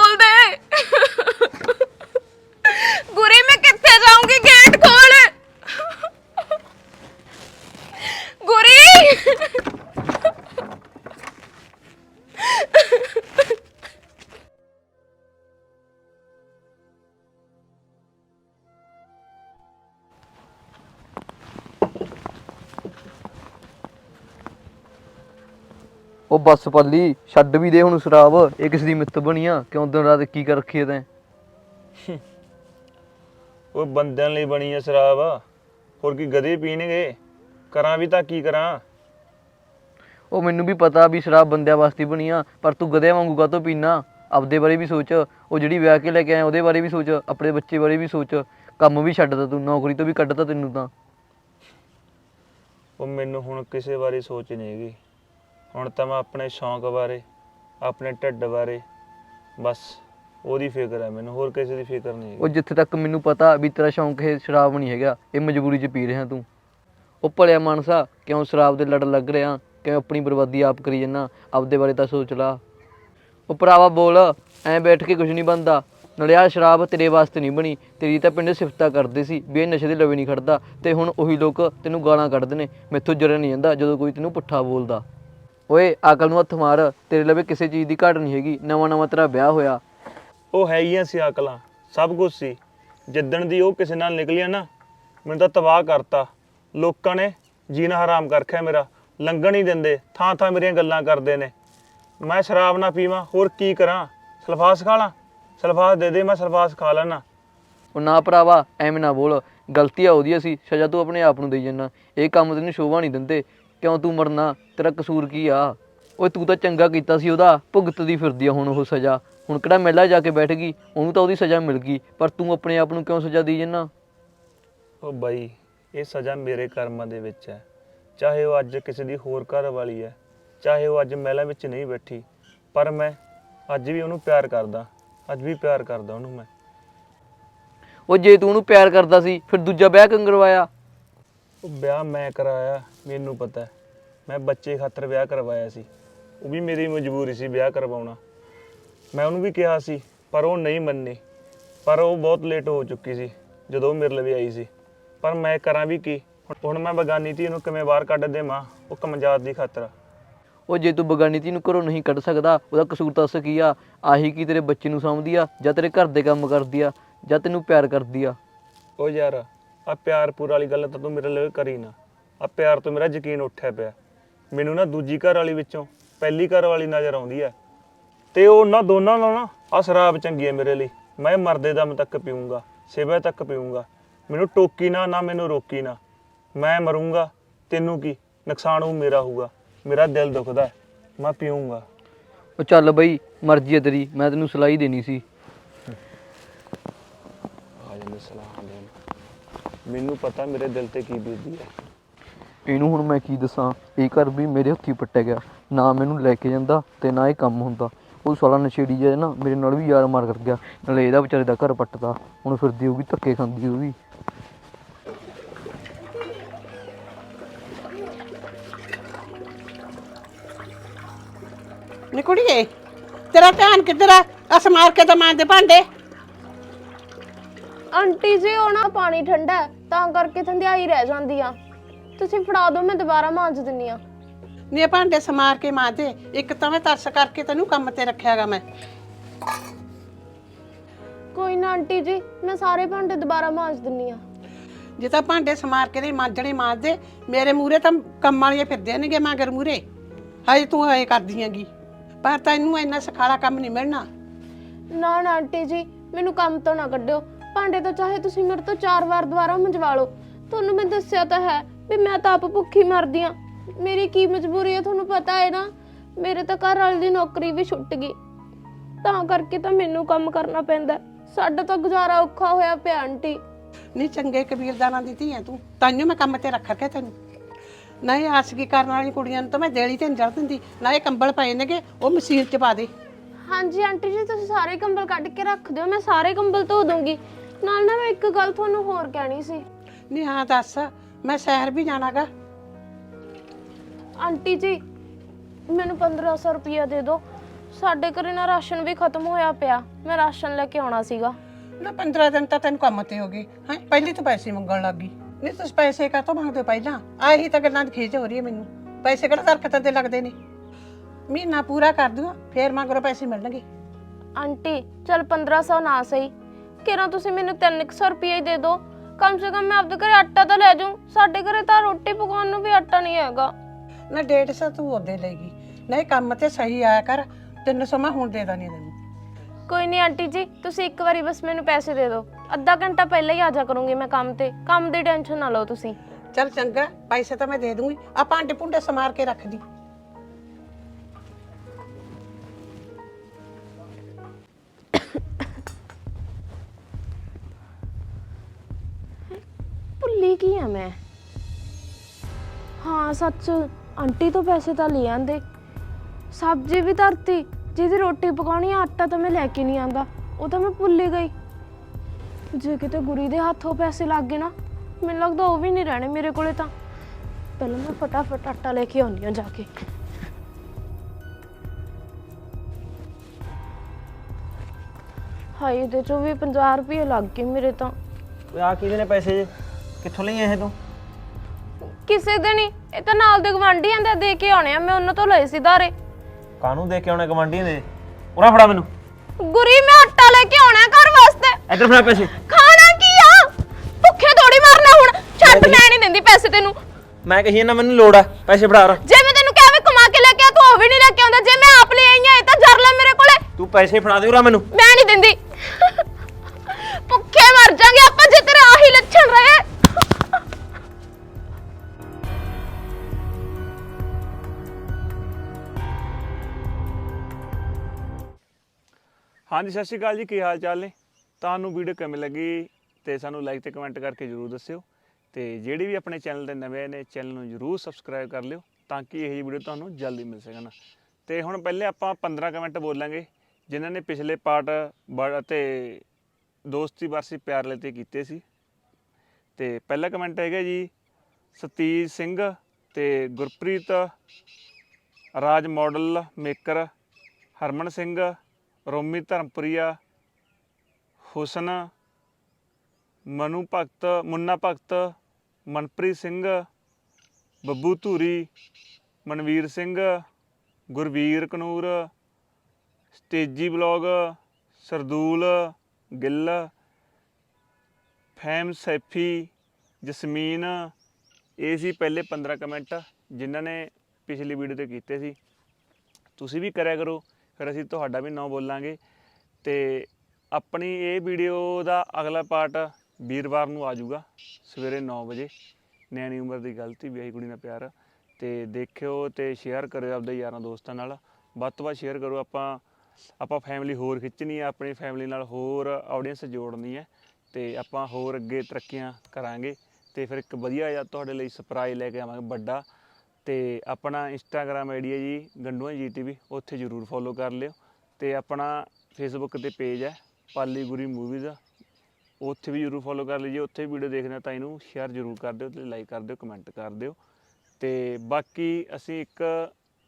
ਉਹ ਬੱਸ ਪੱਲੀ ਛੱਡ ਵੀ ਦੇ ਹੁਣ ਸ਼ਰਾਬ ਇਹ ਕਿਸ ਦੀ ਮਿੱਤ ਬਣੀਆਂ ਕਿਉਂ ਦਿਨ ਰਾਤ ਕੀ ਕਰ ਰੱਖੀ ਐ ਤੈਂ? ਉਹ ਬੰਦਿਆਂ ਲਈ ਬਣੀ ਐ ਸ਼ਰਾਬ ਹੋਰ ਕੀ ਗਧੇ ਪੀਣਗੇ? ਕਰਾਂ ਵੀ ਤਾਂ ਕੀ ਕਰਾਂ? ਉਹ ਮੈਨੂੰ ਵੀ ਪਤਾ ਵੀ ਸ਼ਰਾਬ ਬੰਦਿਆਂ ਵਾਸਤੇ ਬਣੀ ਆ ਪਰ ਤੂੰ ਗਧਿਆਂ ਵਾਂਗੂ ਕਾਹਤੋਂ ਪੀਣਾ ਆਪਦੇ ਬਾਰੇ ਵੀ ਸੋਚ ਉਹ ਜਿਹੜੀ ਵਿਆਹ ਕੇ ਲੈ ਕੇ ਆਇਆ ਉਹਦੇ ਬਾਰੇ ਵੀ ਸੋਚ ਆਪਣੇ ਬੱਚੇ ਬਾਰੇ ਵੀ ਸੋਚ ਕੰਮ ਵੀ ਛੱਡਦਾ ਤੂੰ ਨੌਕਰੀ ਤੋਂ ਵੀ ਕੱਢਤਾ ਤੈਨੂੰ ਤਾਂ। ਉਹ ਮੈਨੂੰ ਹੁਣ ਕਿਸੇ ਬਾਰੇ ਸੋਚ ਨਹੀਂ ਹੈਗੀ। ਹੁਣ ਤਾਂ ਮੈਂ ਆਪਣੇ ਸ਼ੌਂਕ ਬਾਰੇ, ਆਪਣੇ ਢਿੱਡ ਬਾਰੇ, ਬਸ ਉਹਦੀ ਫਿਕਰ ਹੈ ਮੈਨੂੰ, ਹੋਰ ਕਿਸੇ ਦੀ ਫਿਕਰ ਨਹੀਂ ਉਹ ਹੈਗੀ ਜਿੱਥੇ ਤੱਕ ਮੈਨੂੰ ਪਤਾ ਵੀ ਤੇਰਾ ਸ਼ੌਂਕ ਇਹ ਸ਼ਰਾਬ ਨਹੀਂ ਹੈਗਾ, ਇਹ ਮਜਬੂਰੀ 'ਚ ਪੀ ਰਿਹਾ ਤੂੰ। ਉਹ ਭਲਿਆ ਮਾਨਸਾ, ਕਿਉਂ ਸ਼ਰਾਬ ਦੇ ਲੜ ਲੱਗ ਰਿਹਾ, ਕਿਉਂ ਆਪਣੀ ਬਰਬਾਦੀ ਆਪ ਕਰੀ ਜੰਨਾ ਆਪਦੇ ਬਾਰੇ ਤਾਂ ਸੋਚ ਲਾ। ਉਹ ਭਰਾਵਾ ਬੋਲ, ਐਂ ਬੈਠ ਕੇ ਕੁਝ ਨਹੀਂ ਬੰਦਾ ਨਾਲੇ ਆਹ ਸ਼ਰਾਬ ਤੇਰੇ ਵਾਸਤੇ ਨਹੀਂ ਬਣੀ, ਤੇਰੀ ਤਾਂ ਪਿੰਡ ਸਿਫਤਾ ਕਰਦੇ ਸੀ ਵੀ ਇਹ ਨਸ਼ੇ ਦੇ ਲਵੇ ਨਹੀਂ ਖੜਦਾ। ਤੇ ਹੁਣ ਉਹੀ ਲੋਕ ਤੈਨੂੰ ਗਾਲਾਂ ਕੱਢਦੇ ਨੇ, ਮੈਥੋਂ ਜਰਿਆ ਨਹੀਂ ਜਾਂਦਾ ਜਦੋਂ ਕੋਈ ਤੈਨੂੰ ਪੁੱਠਾ ਬੋਲਦਾ। ਓਏ ਅਕਲ ਨੂੰ ਹੱਥ ਮਾਰ ਤੇਰੇ ਲਵੇ ਕਿਸੇ ਚੀਜ਼ ਦੀ ਘਾਟ ਨਹੀਂ ਹੈਗੀ ਨਵਾਂ ਨਵਾਂ ਤੇਰਾ ਵਿਆਹ ਹੋਇਆ। ਉਹ ਹੈਗੀਆਂ ਸੀ ਅਕਲਾਂ ਸਭ ਕੁਝ ਸੀ। ਜਿੱਦਣ ਦੀ ਉਹ ਕਿਸੇ ਨਾਲ ਨਿਕਲੀਆਂ ਨਾ ਮੈਨੂੰ ਤਾਂ ਤਬਾਹ ਕਰਤਾ। ਲੋਕਾਂ ਨੇ ਜੀਣਾ ਹਰਾਮ ਕਰ ਰੱਖਿਆ ਮੇਰਾ ਲੰਘਣ ਨਹੀਂ ਦਿੰਦੇ ਥਾਂ ਥਾਂ ਮੇਰੀਆਂ ਗੱਲਾਂ ਕਰਦੇ ਨੇ। ਮੈਂ ਸ਼ਰਾਬ ਨਾ ਪੀਵਾਂ ਹੋਰ ਕੀ ਕਰਾਂ? ਸਲਫਾਸ ਖਾ ਲਾਂ? ਸਲਫਾਸ ਦੇ ਦੇ ਮੈਂ ਸਲਫਾਸ ਖਾ ਲੈਣਾ ਉਹ ਨਾ ਭਰਾਵਾ ਐਵੇਂ ਨਾ ਬੋਲ ਗਲਤੀ ਆ ਉਹਦੀ ਅਸੀਂ ਸਜ਼ਾ ਤੂੰ ਆਪਣੇ ਆਪ ਨੂੰ ਦੇਈ ਜੰਨਾ। ਇਹ ਕੰਮ ਤੈਨੂੰ ਸ਼ੋਭਾ ਨਹੀਂ ਦਿੰਦੇ। ਕਿਉਂ ਤੂੰ ਮਰਨਾ? ਤੇਰਾ ਕਸੂਰ ਕੀ ਆ? ਓਏ ਤੂੰ ਤਾਂ ਚੰਗਾ ਕੀਤਾ ਸੀ ਉਹਦਾ। ਭੁਗਤਦੀ ਫਿਰਦੀ ਆ ਹੁਣ ਉਹ ਸਜ਼ਾ। ਹੁਣ ਕਿਹੜਾ ਮਹਿਲਾ ਜਾ ਕੇ ਬੈਠ ਗਈ ਉਹਨੂੰ ਤਾਂ ਉਹਦੀ ਸਜ਼ਾ ਮਿਲ ਗਈ। ਪਰ ਤੂੰ ਆਪਣੇ ਆਪ ਨੂੰ ਕਿਉਂ ਸਜ਼ਾ ਦੇਈ ਜੰਨਾ ਉਹ ਬਾਈ ਇਹ ਸਜ਼ਾ ਮੇਰੇ ਕਰਮਾਂ ਦੇ ਵਿੱਚ ਹੈ। ਚਾਹੇ ਉਹ ਅੱਜ ਕਿਸੇ ਦੀ ਹੋਰ ਘਰ ਵਾਲੀ ਹੈ ਚਾਹੇ ਉਹ ਅੱਜ ਮਹਿਲਾ ਵਿੱਚ ਨਹੀਂ ਬੈਠੀ। ਪਰ ਮੈਂ ਅੱਜ ਵੀ ਉਹਨੂੰ ਪਿਆਰ ਕਰਦਾ। ਅੱਜ ਵੀ ਪਿਆਰ ਕਰਦਾ ਉਹਨੂੰ ਮੈਂ। ਉਹ ਜੇ ਤੂੰ ਉਹਨੂੰ ਪਿਆਰ ਕਰਦਾ ਸੀ ਫਿਰ ਦੂਜਾ ਵਿਆਹ ਕਿਉਂ ਕਰਵਾਇਆ? ਉਹ ਵਿਆਹ ਮੈਂ ਕਰਾਇਆ ਮੈਨੂੰ ਪਤਾ ਹੈ। ਮੈਂ ਬੱਚੇ ਖਾਤਰ ਵਿਆਹ ਕਰਵਾਇਆ ਸੀ। ਉਹ ਵੀ ਮੇਰੀ ਮਜਬੂਰੀ ਸੀ ਵਿਆਹ ਕਰਵਾਉਣਾ। ਮੈਂ ਉਹਨੂੰ ਵੀ ਕਿਹਾ ਸੀ ਪਰ ਉਹ ਨਹੀਂ ਮੰਨੀ। ਪਰ ਉਹ ਬਹੁਤ ਲੇਟ ਹੋ ਚੁੱਕੀ ਸੀ ਜਦੋਂ ਉਹ ਮੇਰੇ ਲਈ ਆਈ ਸੀ। ਪਰ ਮੈਂ ਕਰਾਂ ਵੀ ਕੀ? ਹੁਣ- ਮੈਂ ਬਗਾਨੀ ਧੀ ਨੂੰ ਕਿਵੇਂ ਬਾਹਰ ਕੱਢ ਦੇਵਾਂ? ਉਹ ਕਮਜਾਤ ਦੀ ਖਾਤਰ ਉਹ ਜੇ ਤੂੰ ਬਗਾਨੀ ਧੀ ਨੂੰ ਘਰੋਂ ਨਹੀਂ ਕੱਢ ਸਕਦਾ ਉਹਦਾ ਕਸੂਰ ਤਾਂ ਉਸ ਕੀ ਆ। ਆਹੀ ਕੀ ਤੇਰੇ ਬੱਚੇ ਨੂੰ ਸਾਂਭਦੀ ਆ ਜਾਂ ਤੇਰੇ ਘਰ ਦੇ ਕੰਮ ਕਰਦੀ ਆ ਜਾਂ ਤੈਨੂੰ ਪਿਆਰ ਕਰਦੀ ਆ? ਉਹ ਯਾਰ ਆ ਪਿਆਰ ਪੂਰ ਵਾਲੀ ਗੱਲ ਤਾਂ ਤੂੰ ਮੇਰੇ ਲਈ ਕਰੀ ਨਾ। ਆ ਪਿਆਰ ਤੋਂ ਮੇਰਾ ਯਕੀਨ ਉੱਠਿਆ ਪਿਆ। ਮੈਨੂੰ ਨਾ ਦੂਜੀ ਘਰ ਵਾਲੀ ਵਿੱਚੋਂ ਪਹਿਲੀ ਘਰ ਵਾਲੀ ਨਜ਼ਰ ਆਉਂਦੀ ਹੈ। ਤੇ ਉਹ ਉਹਨਾਂ ਦੋਨਾਂ ਨਾਲ ਨਾ ਆ ਸ਼ਰਾਬ ਚੰਗੀ ਹੈ ਮੇਰੇ ਲਈ। ਮੈਂ ਮਰਦੇ ਦਮ ਤੱਕ ਪੀਊਂਗਾ ਸਿਵੇ ਤੱਕ ਪੀਊਂਗਾ। ਮੈਨੂੰ ਟੋਕੀ ਨਾ ਨਾ ਮੈਨੂੰ ਰੋਕੀ ਨਾ। ਮੈਂ ਮਰੂੰਗਾ ਤੈਨੂੰ ਕੀ? ਨੁਕਸਾਨ ਉਹ ਮੇਰਾ ਹੋਊਗਾ। ਮੇਰਾ ਦਿਲ ਦੁਖਦਾ ਹੈ, ਮੈਂ ਪੀਊਂਗਾ। ਉਹ ਚੱਲ ਬਈ ਮਰਜ਼ੀ ਹੈ ਤੇਰੀ ਮੈਂ ਤੈਨੂੰ ਸਲਾਹ ਹੀ ਦੇਣੀ ਸੀ। ਆ ਜਾਂਦੇ ਸਲਾਹ ਦੇਣ। ਮੈਨੂੰ ਪਤਾ ਮੇਰੇ ਦਿਲ ਤੇ ਕੀ ਬੀਤਦੀ ਹੈ। ਇਹਨੂੰ ਹੁਣ ਮੈਂ ਕੀ ਦੱਸਾਂ? ਇਹ ਘਰ ਵੀ ਮੇਰੇ ਹੱਥੀ ਪੱਟਿਆ ਗਿਆ। ਨਾ ਮੈਨੂੰ ਲੈ ਕੇ ਜਾਂਦਾ ਤੇ ਨਾ ਇਹ ਕੰਮ ਹੁੰਦਾ। ਉਹ ਸਾਲਾ ਨਸ਼ੇੜੀ ਜਿਹਾ ਨਾ ਮੇਰੇ ਨਾਲ ਵੀ ਯਾਰ ਮਾਰ ਕਰ ਗਿਆ। ਨਾਲੇ ਇਹਦਾ ਵਿਚਾਰੇ ਦਾ ਘਰ ਪੱਟਦਾ ਹੁਣ ਫਿਰਦੀ ਹੋਊਗੀ ਧੱਕੇ ਖਾਂਦੀ ਉਹ ਵੀ ਨੀ ਕੁੜੀਏ ਤੇਰਾ ਧਿਆਨ ਕਿੱਧਰ ਆ? ਅਸ ਮਾਰ ਕੇ ਤਾਂ ਮਾਂਜਦੇ ਭਾਂਡੇ। ਆਂਟੀ ਜੀ ਉਹ ਨਾ ਪਾਣੀ ਠੰਡਾ ਹੈ, ਤਾਂ ਕਰਕੇ ਠੰਡਿਆਈ ਰਹਿ ਜਾਂਦੀ ਆ। ਤੁਸੀਂ ਫੜਾ ਦਿਓ ਮੈਂ ਦੁਬਾਰਾ ਮਾਂਜ ਦਿੰਨੀ ਆ। ਨੀ ਇਹ ਭਾਂਡੇ ਸਮਾਰ ਕੇ ਮਾਂਜਦੇ ਇੱਕ ਤਾਂ ਮੈਂ ਤਰਸ ਕਰਕੇ ਤੈਨੂੰ ਕੰਮ ਤੇ ਰੱਖਿਆਗਾ ਮੈਂ। ਕੋਈ ਨਾ ਆਂਟੀ ਜੀ ਮੈਂ ਸਾਰੇ ਭਾਂਡੇ ਦੁਬਾਰਾ ਮਾਂਜ ਦਿੰਨੀ ਆ। ਜੇ ਤਾਂ ਭਾਂਡੇ ਸਮਾਰ ਕੇ ਨਹੀਂ ਮਾਂਜਣੇ ਮਾਂਜਦੇ ਮੇਰੇ ਮੂਰੇ ਤਾਂ ਕੰਮ ਵਾਲੀਆਂ ਫਿਰਦੇ ਨੇਗੇ ਮਗਰ ਮੂਰੇ ਹਜੇ ਤੂੰ ਐ ਕਰਦੀ ਹੈਗੀ ਪਰ ਤੈਨੂੰ ਇੰਨਾ ਸਖਾਲਾ ਕੰਮ ਨਹੀਂ ਮਿਲਣਾ। ਨਾ ਨਾ ਆਂਟੀ ਜੀ ਮੈਨੂੰ ਕੰਮ ਤੋਂ ਨਾ ਕੱਢਿਓ। ਭਾਂਡੇ ਤਾਂ ਚਾਹੇ ਤੁਸੀਂ ਮੇਰੇ ਤੋਂ ਚਾਰ ਵਾਰ ਦੁਬਾਰਾ ਮੰਜਵਾ ਲਓ। ਤੁਹਾਨੂੰ ਮੈਂ ਦੱਸਿਆ ਤਾਂ ਹੈ ਵੀ ਮੈਂ ਤਾਂ ਆਪ ਭੁੱਖੀ ਮਰਦੀ ਆ। ਮੇਰੀ ਕੀ ਮਜਬੂਰੀ ਹੈ ਤੁਹਾਨੂੰ ਪਤਾ ਹੈ ਨਾ? ਮੇਰੇ ਤਾਂ ਘਰ ਵਾਲੇ ਦੀ ਨੌਕਰੀ ਵੀ ਛੁੱਟ ਗਈ। ਤਾਂ ਕਰਕੇ ਤਾਂ ਮੈਨੂੰ ਕੰਮ ਕਰਨਾ ਪੈਂਦਾ ਸਾਡਾ ਤਾਂ ਗੁਜ਼ਾਰਾ ਔਖਾ ਹੋਇਆ ਪਿਆ ਆਂਟੀ। ਨਹੀਂ ਚੰਗੇ ਕਬੀਰਦਾਰਾਂ ਦੀ ਧੀ ਐ ਤੂੰ। ਤਾਈਓ ਮੈਂ ਕੰਮ ਤੇ ਰੱਖ ਕੇ ਤੈਨੂੰ। ਨਹੀਂ ਆਸਕੀ ਕਰਨ ਵਾਲੀ ਕੁੜੀਆਂ ਨੂੰ ਤਾਂ ਮੈਂ ਦੇਲੀ ਤੇ ਨਹੀਂ ਜੜ ਦਿੰਦੀ। ਨਾ ਇਹ ਕੰਬਲ ਪਏ ਨੇਗੇ ਉਹ ਮਸ਼ੀਨ 'ਚ ਪਾ ਦੇ। ਹਾਂਜੀ ਆਂਟੀ ਜੀ ਤੁਸੀਂ ਸਾਰੇ ਕੰਬਲ ਕੱਢ ਕੇ ਰੱਖ ਦਿਓ ਮੈਂ ਸਾਰੇ ਕੰਬਲ ਧੋ ਦੂੰਗੀ। ਨਾਲ ਨਾ ਮੈਂ ਇੱਕ ਗੱਲ ਤੁਹਾਨੂੰ ਹੋਰ ਕਹਿਣੀ ਸੀ। ਨਹੀਂ ਹਾਂ ਦੱਸ। ਮੈਂ ਸ਼ਹਿਰ ਵੀ ਜਾਣਾਗਾ। ਆਂਟੀ ਜੀ ਮੈਨੂੰ 1500 ਰੁਪਇਆ ਦੇ ਦਿਓ। ਸਾਡੇ ਘਰੇ ਨਾ ਰਾਸ਼ਨ ਵੀ ਖਤਮ ਹੋਇਆ ਪਿਆ। ਮੈਂ ਰਾਸ਼ਨ ਲੈ ਕੇ ਆਉਣਾ ਸੀਗਾ। ਨਾ 15 ਦਿਨ ਤਾਂ ਤੈਨੂੰ ਕੰਮ ਤੇ ਹੋ ਗਏ। ਹਾਂ ਪਹਿਲੀ ਤਾਂ ਪੈਸੇ ਮੰਗਣ ਲੱਗ ਗਈ। ਨਹੀਂ ਤੁਸੀਂ ਪੈਸੇ ਕਾਹਤੋਂ ਮੰਗਦੇ ਹੋ ਪਹਿਲਾਂ? ਆਹੀ ਤਾਂ ਗੱਲਾਂ ਦੀ ਖੇਜ ਹੋ ਰਹੀ ਹੈ ਮੈਨੂੰ। ਪੈਸੇ ਕਿਹੜਾ ਦਰਖਤ ਤੇ ਲੱਗਦੇ ਨੇ? ਮਹੀਨਾ ਪੂਰਾ ਕਰ ਦੂੰ ਫੇਰ ਮਗਰੋਂ ਪੈਸੇ ਮਿਲਣਗੇ। ਆਂਟੀ ਚਲ 1500 ਨਾ ਸਹੀ। ਕਿਰਾਂ ਤੁਸੀਂ ਮੈਨੂੰ 300 ਰੁਪਇਆ ਹੀ ਦੇ ਦਿਓ। ਕਮ ਸੇ ਕਮ ਮੈਂ ਆਪਦੇ ਘਰੇ ਆਟਾ ਤਾਂ ਲੈ ਜਾਊਂ। ਸਾਡੇ ਘਰੇ ਤਾਂ ਰੋਟੀ ਪਕਾਉਣ ਨੂੰ ਵੀ ਆਟਾ ਨਹੀਂ ਹੈਗਾ। ਨਾ 150 ਤੂੰ ਉਹਦੇ ਲੈਗੀ ਨਹੀਂ ਕੰਮ ਤੇ ਸਹੀ ਆਇਆ ਕਰ। 300 ਮੈਂ ਹੁਣ ਦੇ ਦਾਂ ਨਹੀਂ ਤੈਨੂੰ। ਕੋਈ ਨਹੀਂ ਆਂਟੀ ਜੀ ਤੁਸੀਂ ਇੱਕ ਵਾਰੀ ਬਸ ਮੈਨੂੰ ਪੈਸੇ ਦੇ ਦਿਓ। ਅੱਧਾ ਘੰਟਾ ਪਹਿਲਾਂ ਹੀ ਆ ਜਾ ਕਰੂੰਗੀ ਮੈਂ ਕੰਮ ਤੇ। ਕੰਮ ਦੀ ਟੈਨਸ਼ਨ ਨਾ ਲਓ ਤੁਸੀਂ। ਚੱਲ ਚੰਗਾ ਪੈਸੇ ਤਾਂ ਮੈਂ ਦੇ ਦੂੰਗੀ। ਆ ਭਾਂਡੇ ਭੁੰਡੇ ਸਮਾਰ ਕੇ ਰੱਖ ਦੀ। ਭੁੱਲੀ ਕੀ ਆ ਮੈਂ। ਹਾਂ, ਸੱਚ, ਆਂਟੀ ਤੋਂ ਪੈਸੇ ਤਾਂ ਲੈ ਆਂਦੇ। ਸਬਜ਼ੀ ਵੀ ਧਰਤੀ, ਜਿਹਦੀ ਰੋਟੀ ਪਕਾਉਣੀ ਆ, ਆਟਾ ਤਾਂ ਮੈਂ ਲੈ ਕੇ ਨਹੀਂ ਆਂਦਾ। ਉਹ ਤਾਂ ਮੈਂ ਭੁੱਲ ਹੀ ਗਈ। ਜੇ ਕਿਤੇ ਗੁਰੀ ਦੇ ਹੱਥੋਂ ਪੈਸੇ ਲੱਗ ਗਏ ਨਾ, ਮੈਨੂੰ ਲੱਗਦਾ ਉਹ ਵੀ ਨਹੀਂ ਰਹਿਣੇ ਮੇਰੇ ਕੋਲੇ ਤਾਂ। ਪਹਿਲਾਂ ਮੈਂ ਫਟਾਫਟ ਆਟਾ ਲੈ ਕੇ ਆਉਂਦੀ ਆ ਜਾ ਕੇ। ਹਾਏ, ਇਹਦੇ ਚੋਂ ਵੀ 50 ਰੁਪਏ ਲੱਗ ਗਏ ਮੇਰੇ ਤਾਂ। ਓਏ ਆ ਕਿਹਦੇ ਨੇ ਪੈਸੇ? ਜੇ? ਕਿੱਥੋਂ ਲਈਆਂ ਇਹ ਤੂੰ? ਕਿਸੇ ਦੇ ਨਹੀਂ ਇਹ ਤਾਂ ਨਾਲ ਦੇ ਗਵਾਂਢੀਆਂ ਦੇ ਦੇ ਕੇ ਆਉਣੇ ਆ ਮੈਂ ਉਹਨਾਂ ਤੋਂ ਲਏ ਸੀ ਧਾਰੇ। ਕਾਹਨੂੰ ਦੇ ਕੇ ਆਉਣੇ ਗਵਾਂਢੀਆਂ ਦੇ? ਉਰਾ ਫੜਾ ਮੈਨੂੰ। ਗੁਰੀ ਮੈਂ ਆਟਾ ਲੈ ਕੇ ਆਉਣਾ ਘਰ ਵਾਸਤੇ। ਇੱਧਰ ਫੜਾ ਪੈਸੇ। ਖਾਣਾ ਕੀ ਆ? ਭੁੱਖੇ ਥੋੜੀ ਮਰਨਾ ਹੁਣ। ਛੱਡ ਮੈਂ ਨਹੀਂ ਦਿੰਦੀ ਪੈਸੇ ਤੈਨੂੰ। ਮੈਂ ਕਹੀ ਨਾ ਮੈਨੂੰ ਲੋੜ ਆ ਪੈਸੇ ਫੜਾ ਰ ਜੇ ਮੈਂ ਤੈਨੂੰ ਕਿਹਾ ਵੀ ਕਮਾ ਕੇ ਲੈ ਕੇ ਆ ਤੂੰ ਉਹ ਵੀ ਨਹੀਂ ਲੈ ਕੇ ਆਉਂਦਾ। ਜੇ ਮੈਂ ਆਪ ਲੈ ਆਈ ਆ ਇਹ ਤਾਂ ਜਰ ਲੈ ਮੇਰੇ ਕੋਲੇ। ਤੂੰ ਪੈਸੇ ਫੜਾ ਦੇ ਉਰਾ ਮੈਨੂੰ। ਮੈਂ ਹਾਂਜੀ, ਸਤਿ ਸ਼੍ਰੀ ਅਕਾਲ ਜੀ, ਕੀ ਹਾਲ ਚਾਲ ਨੇ? ਤੁਹਾਨੂੰ ਵੀਡੀਓ ਕਿਵੇਂ ਲੱਗੀ? ਤੇ ਸਾਨੂੰ ਲਾਈਕ ਤੇ ਕਮੈਂਟ ਕਰਕੇ ਜਰੂਰ ਦੱਸਿਓ। ਤੇ ਜਿਹੜੇ ਵੀ ਆਪਣੇ ਚੈਨਲ ਦੇ ਨਵੇਂ ਨੇ ਚੈਨਲ ਨੂੰ ਜਰੂਰ ਸਬਸਕ੍ਰਾਈਬ ਕਰ ਲਿਓ ਤਾਂ ਕਿ ਇਹ ਵੀਡੀਓ ਤੁਹਾਨੂੰ ਜਲਦੀ ਮਿਲ ਸਕਣ। ਤੇ ਹੁਣ ਪਹਿਲੇ ਆਪਾਂ 15 ਕਮੈਂਟ ਬੋਲਾਂਗੇ। ਜਿਨ੍ਹਾਂ ਨੇ ਪਿਛਲੇ ਪਾਰਟ ਬੜ ਅਤੇ ਦੋਸਤੀ ਵਰਸੀ ਪਿਆਰ ਲਈ ਤੇ ਕੀਤੇ ਸੀ। ਤੇ ਪਹਿਲਾ ਕਮੈਂਟ ਹੈਗਾ ਜੀ ਸਤੀਜ ਸਿੰਘ ਤੇ ਗੁਰਪ੍ਰੀਤ, ਰਾਜ ਮਾਡਲ ਮੇਕਰ ਹਰਮਨ ਸਿੰਘ ਰੋਮੀ ਧਰਮਪੁਰੀਆ, ਹੁਸਨ, ਮਨੂ ਭਗਤ, ਮੁੰਨਾ ਭਗਤ, ਮਨਪ੍ਰੀਤ ਸਿੰਘ, ਬੱਬੂ ਧੂਰੀ, ਮਨਵੀਰ ਸਿੰਘ, ਗੁਰਵੀਰ ਕਨੂਰ, ਸਟੇਜੀ ਬਲੌਗ, ਸਰਦੂਲ, ਗਿੱਲ, ਫੈਮ ਸੈਫੀ, ਜਸਮੀਨ, ਇਹ ਸੀ ਪਹਿਲੇ 15 ਕਮੈਂਟ ਜਿਨ੍ਹਾਂ ਨੇ ਪਿਛਲੀ ਵੀਡੀਓ ਤੇ ਕੀਤੇ ਸੀ। ਤੁਸੀਂ ਵੀ ਕਰਿਆ ਕਰੋ। ਫਿਰ ਅਸੀਂ ਤੁਹਾਡਾ ਵੀ ਨਾਂ ਬੋਲਾਂਗੇ ਤੇ ਆਪਣੀ ਇਹ ਵੀਡੀਓ ਦਾ ਅਗਲਾ ਪਾਰਟ ਵੀਰਵਾਰ ਨੂੰ ਆ ਜਾਊਗਾ, ਸਵੇਰੇ 9 ਵਜੇ। ਨਿਆਣੀ ਉਮਰ ਦੀ ਗਲਤੀ ਵਿਆਹੀ ਕੁੜੀ ਦਾ ਪਿਆਰ। ਤੇ ਦੇਖਿਓ ਤੇ ਸ਼ੇਅਰ ਕਰਿਓ ਆਪਦੇ ਯਾਰਾਂ ਦੋਸਤਾਂ ਨਾਲ। ਵੱਧ ਤੋਂ ਵੱਧ ਸ਼ੇਅਰ ਕਰੋ, ਆਪਾਂ ਆਪਾਂ ਫੈਮਿਲੀ ਹੋਰ ਖਿੱਚਣੀ ਹੈ ਆਪਣੀ ਫੈਮਿਲੀ ਨਾਲ ਹੋਰ ਆਡੀਅנס ਜੋੜਨੀ ਹੈ ਤੇ ਆਪਾਂ ਹੋਰ ਅੱਗੇ ਤਰੱਕੀਆਂ ਕਰਾਂਗੇ। ਤੇ ਫਿਰ ਇੱਕ ਵਧੀਆ ਜਿਹਾ ਤੁਹਾਡੇ ਲਈ ਸਰਪ੍ਰਾਈਜ਼ ਲੈ ਕੇ ਆਵਾਂਗੇ, ਵੱਡਾ। ਤੇ ਆਪਣਾ ਇੰਸਟਾਗ੍ਰam ਆਈਡੀ ਹੈ ਜੀ ਗੰਡੂਆਂ ਜੀਟੀਵੀ ਉੱਥੇ ਜਰੂਰ ਫੋਲੋ ਕਰ ਲਿਓ। ਤੇ ਆਪਣਾ ਫੇਸਬੁੱਕ ਤੇ ਪੇਜ ਹੈ ਪਾਲੀ ਗੁਰੀ ਮੂਵੀਜ਼ ਉੱਥੇ ਵੀ ਜਰੂਰ ਫੋਲੋ ਕਰ ਲਈਏ ਉੱਥੇ ਵੀਡੀਓ ਦੇਖਦੇ ਤਾਂ ਇਹਨੂੰ ਸ਼ੇਅਰ ਜਰੂਰ ਕਰ ਦਿਓ ਤੇ ਲਾਈਕ ਕਰ ਦਿਓ ਕਮੈਂਟ ਕਰ ਦਿਓ। ਤੇ ਬਾਕੀ ਅਸੀਂ ਇੱਕ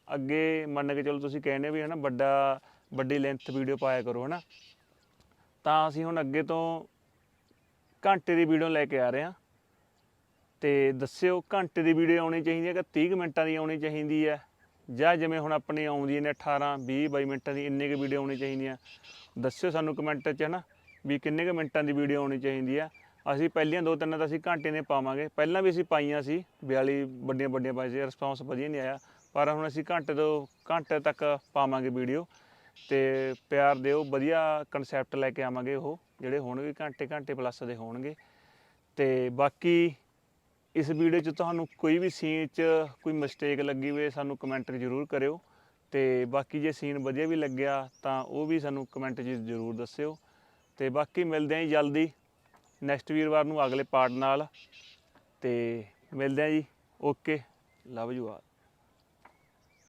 ਅੱਗੇ ਮੰਨ ਕੇ ਚਲੋ ਤੁਸੀਂ ਕਹਿੰਦੇ ਵੀ ਹਨਾ, ਵੱਡਾ, ਵੱਡੀ ਲੈਂਥ ਵੀਡੀਓ ਪਾਇਆ ਕਰੋ ਹਨਾ। ਤਾਂ ਅਸੀਂ ਹੁਣ ਅੱਗੇ ਤੋਂ ਘੰਟੇ ਦੀ ਵੀਡੀਓ ਲੈ ਕੇ ਆ ਰਹੇ ਹਾਂ। ਤੇ ਦੱਸਿਓ ਘੰਟੇ ਦੀ ਵੀਡੀਓ ਆਉਣੀ ਚਾਹੀਦੀ ਹੈ ਕਿ 30 ਕੁ ਮਿੰਟਾਂ ਦੀ ਆਉਣੀ ਚਾਹੀਦੀ ਹੈ? ਜਾਂ ਜਿਵੇਂ ਹੁਣ ਆਪਣੀ ਆਉਂਦੀ ਨੇ 18 20 22 ਮਿੰਟਾਂ ਦੀ ਇੰਨੀ ਕੁ ਵੀਡੀਓ ਆਉਣੀ ਚਾਹੀਦੀਆਂ। ਦੱਸਿਓ ਸਾਨੂੰ ਕਮੈਂਟ 'ਚ ਹਨਾ ਵੀ ਕਿੰਨੇ ਕੁ ਮਿੰਟਾਂ ਦੀ ਵੀਡੀਓ ਆਉਣੀ ਚਾਹੀਦੀ ਆ ਅਸੀਂ ਪਹਿਲੀਆਂ ਦੋ ਤਿੰਨ ਤਾਂ ਅਸੀਂ ਘੰਟੇ ਨੇ ਪਾਵਾਂਗੇ। ਪਹਿਲਾਂ ਵੀ ਅਸੀਂ ਪਾਈਆਂ ਸੀ 42 ਵੱਡੀਆਂ ਵੱਡੀਆਂ ਪਾਈ ਸੀ ਰਿਸਪੌਂਸ ਵਧੀਆ ਨਹੀਂ ਆਇਆ। ਪਰ ਹੁਣ ਅਸੀਂ ਘੰਟੇ ਤੋਂ ਘੰਟੇ ਤੱਕ ਪਾਵਾਂਗੇ ਵੀਡੀਓ ਤੇ ਪਿਆਰ ਦਿਓ, ਵਧੀਆ ਕਨਸੈਪਟ ਲੈ ਕੇ ਆਵਾਂਗੇ ਉਹ, ਜਿਹੜੇ ਹੋਣਗੇ ਘੰਟੇ ਘੰਟੇ ਪਲੱਸ ਦੇ ਹੋਣਗੇ। ਤੇ ਬਾਕੀ ਇਸ ਵੀਡੀਓ 'ਚ ਤੁਹਾਨੂੰ ਕੋਈ ਵੀ ਸੀਨ 'ਚ ਕੋਈ ਮਿਸਟੇਕ ਲੱਗੀ ਹੋਵੇ, ਸਾਨੂੰ ਕਮੈਂਟ ਜ਼ਰੂਰ ਕਰਿਓ ਤੇ ਬਾਕੀ ਜੇ ਸੀਨ ਵਧੀਆ ਵੀ ਲੱਗਿਆ ਤਾਂ ਉਹ ਵੀ ਸਾਨੂੰ ਕਮੈਂਟ 'ਚ ਜ਼ਰੂਰ ਦੱਸਿਓ ਤੇ ਬਾਕੀ ਮਿਲਦੇ ਆਂ ਜੀ ਜਲਦੀ ਨੈਕਸਟ ਵੀਰਵਾਰ ਨੂੰ ਅਗਲੇ ਪਾਰਟ ਨਾਲ ਤੇ ਮਿਲਦੇ ਆਂ ਜੀ ਓਕੇ ਲਵ ਯੂ ਆਲ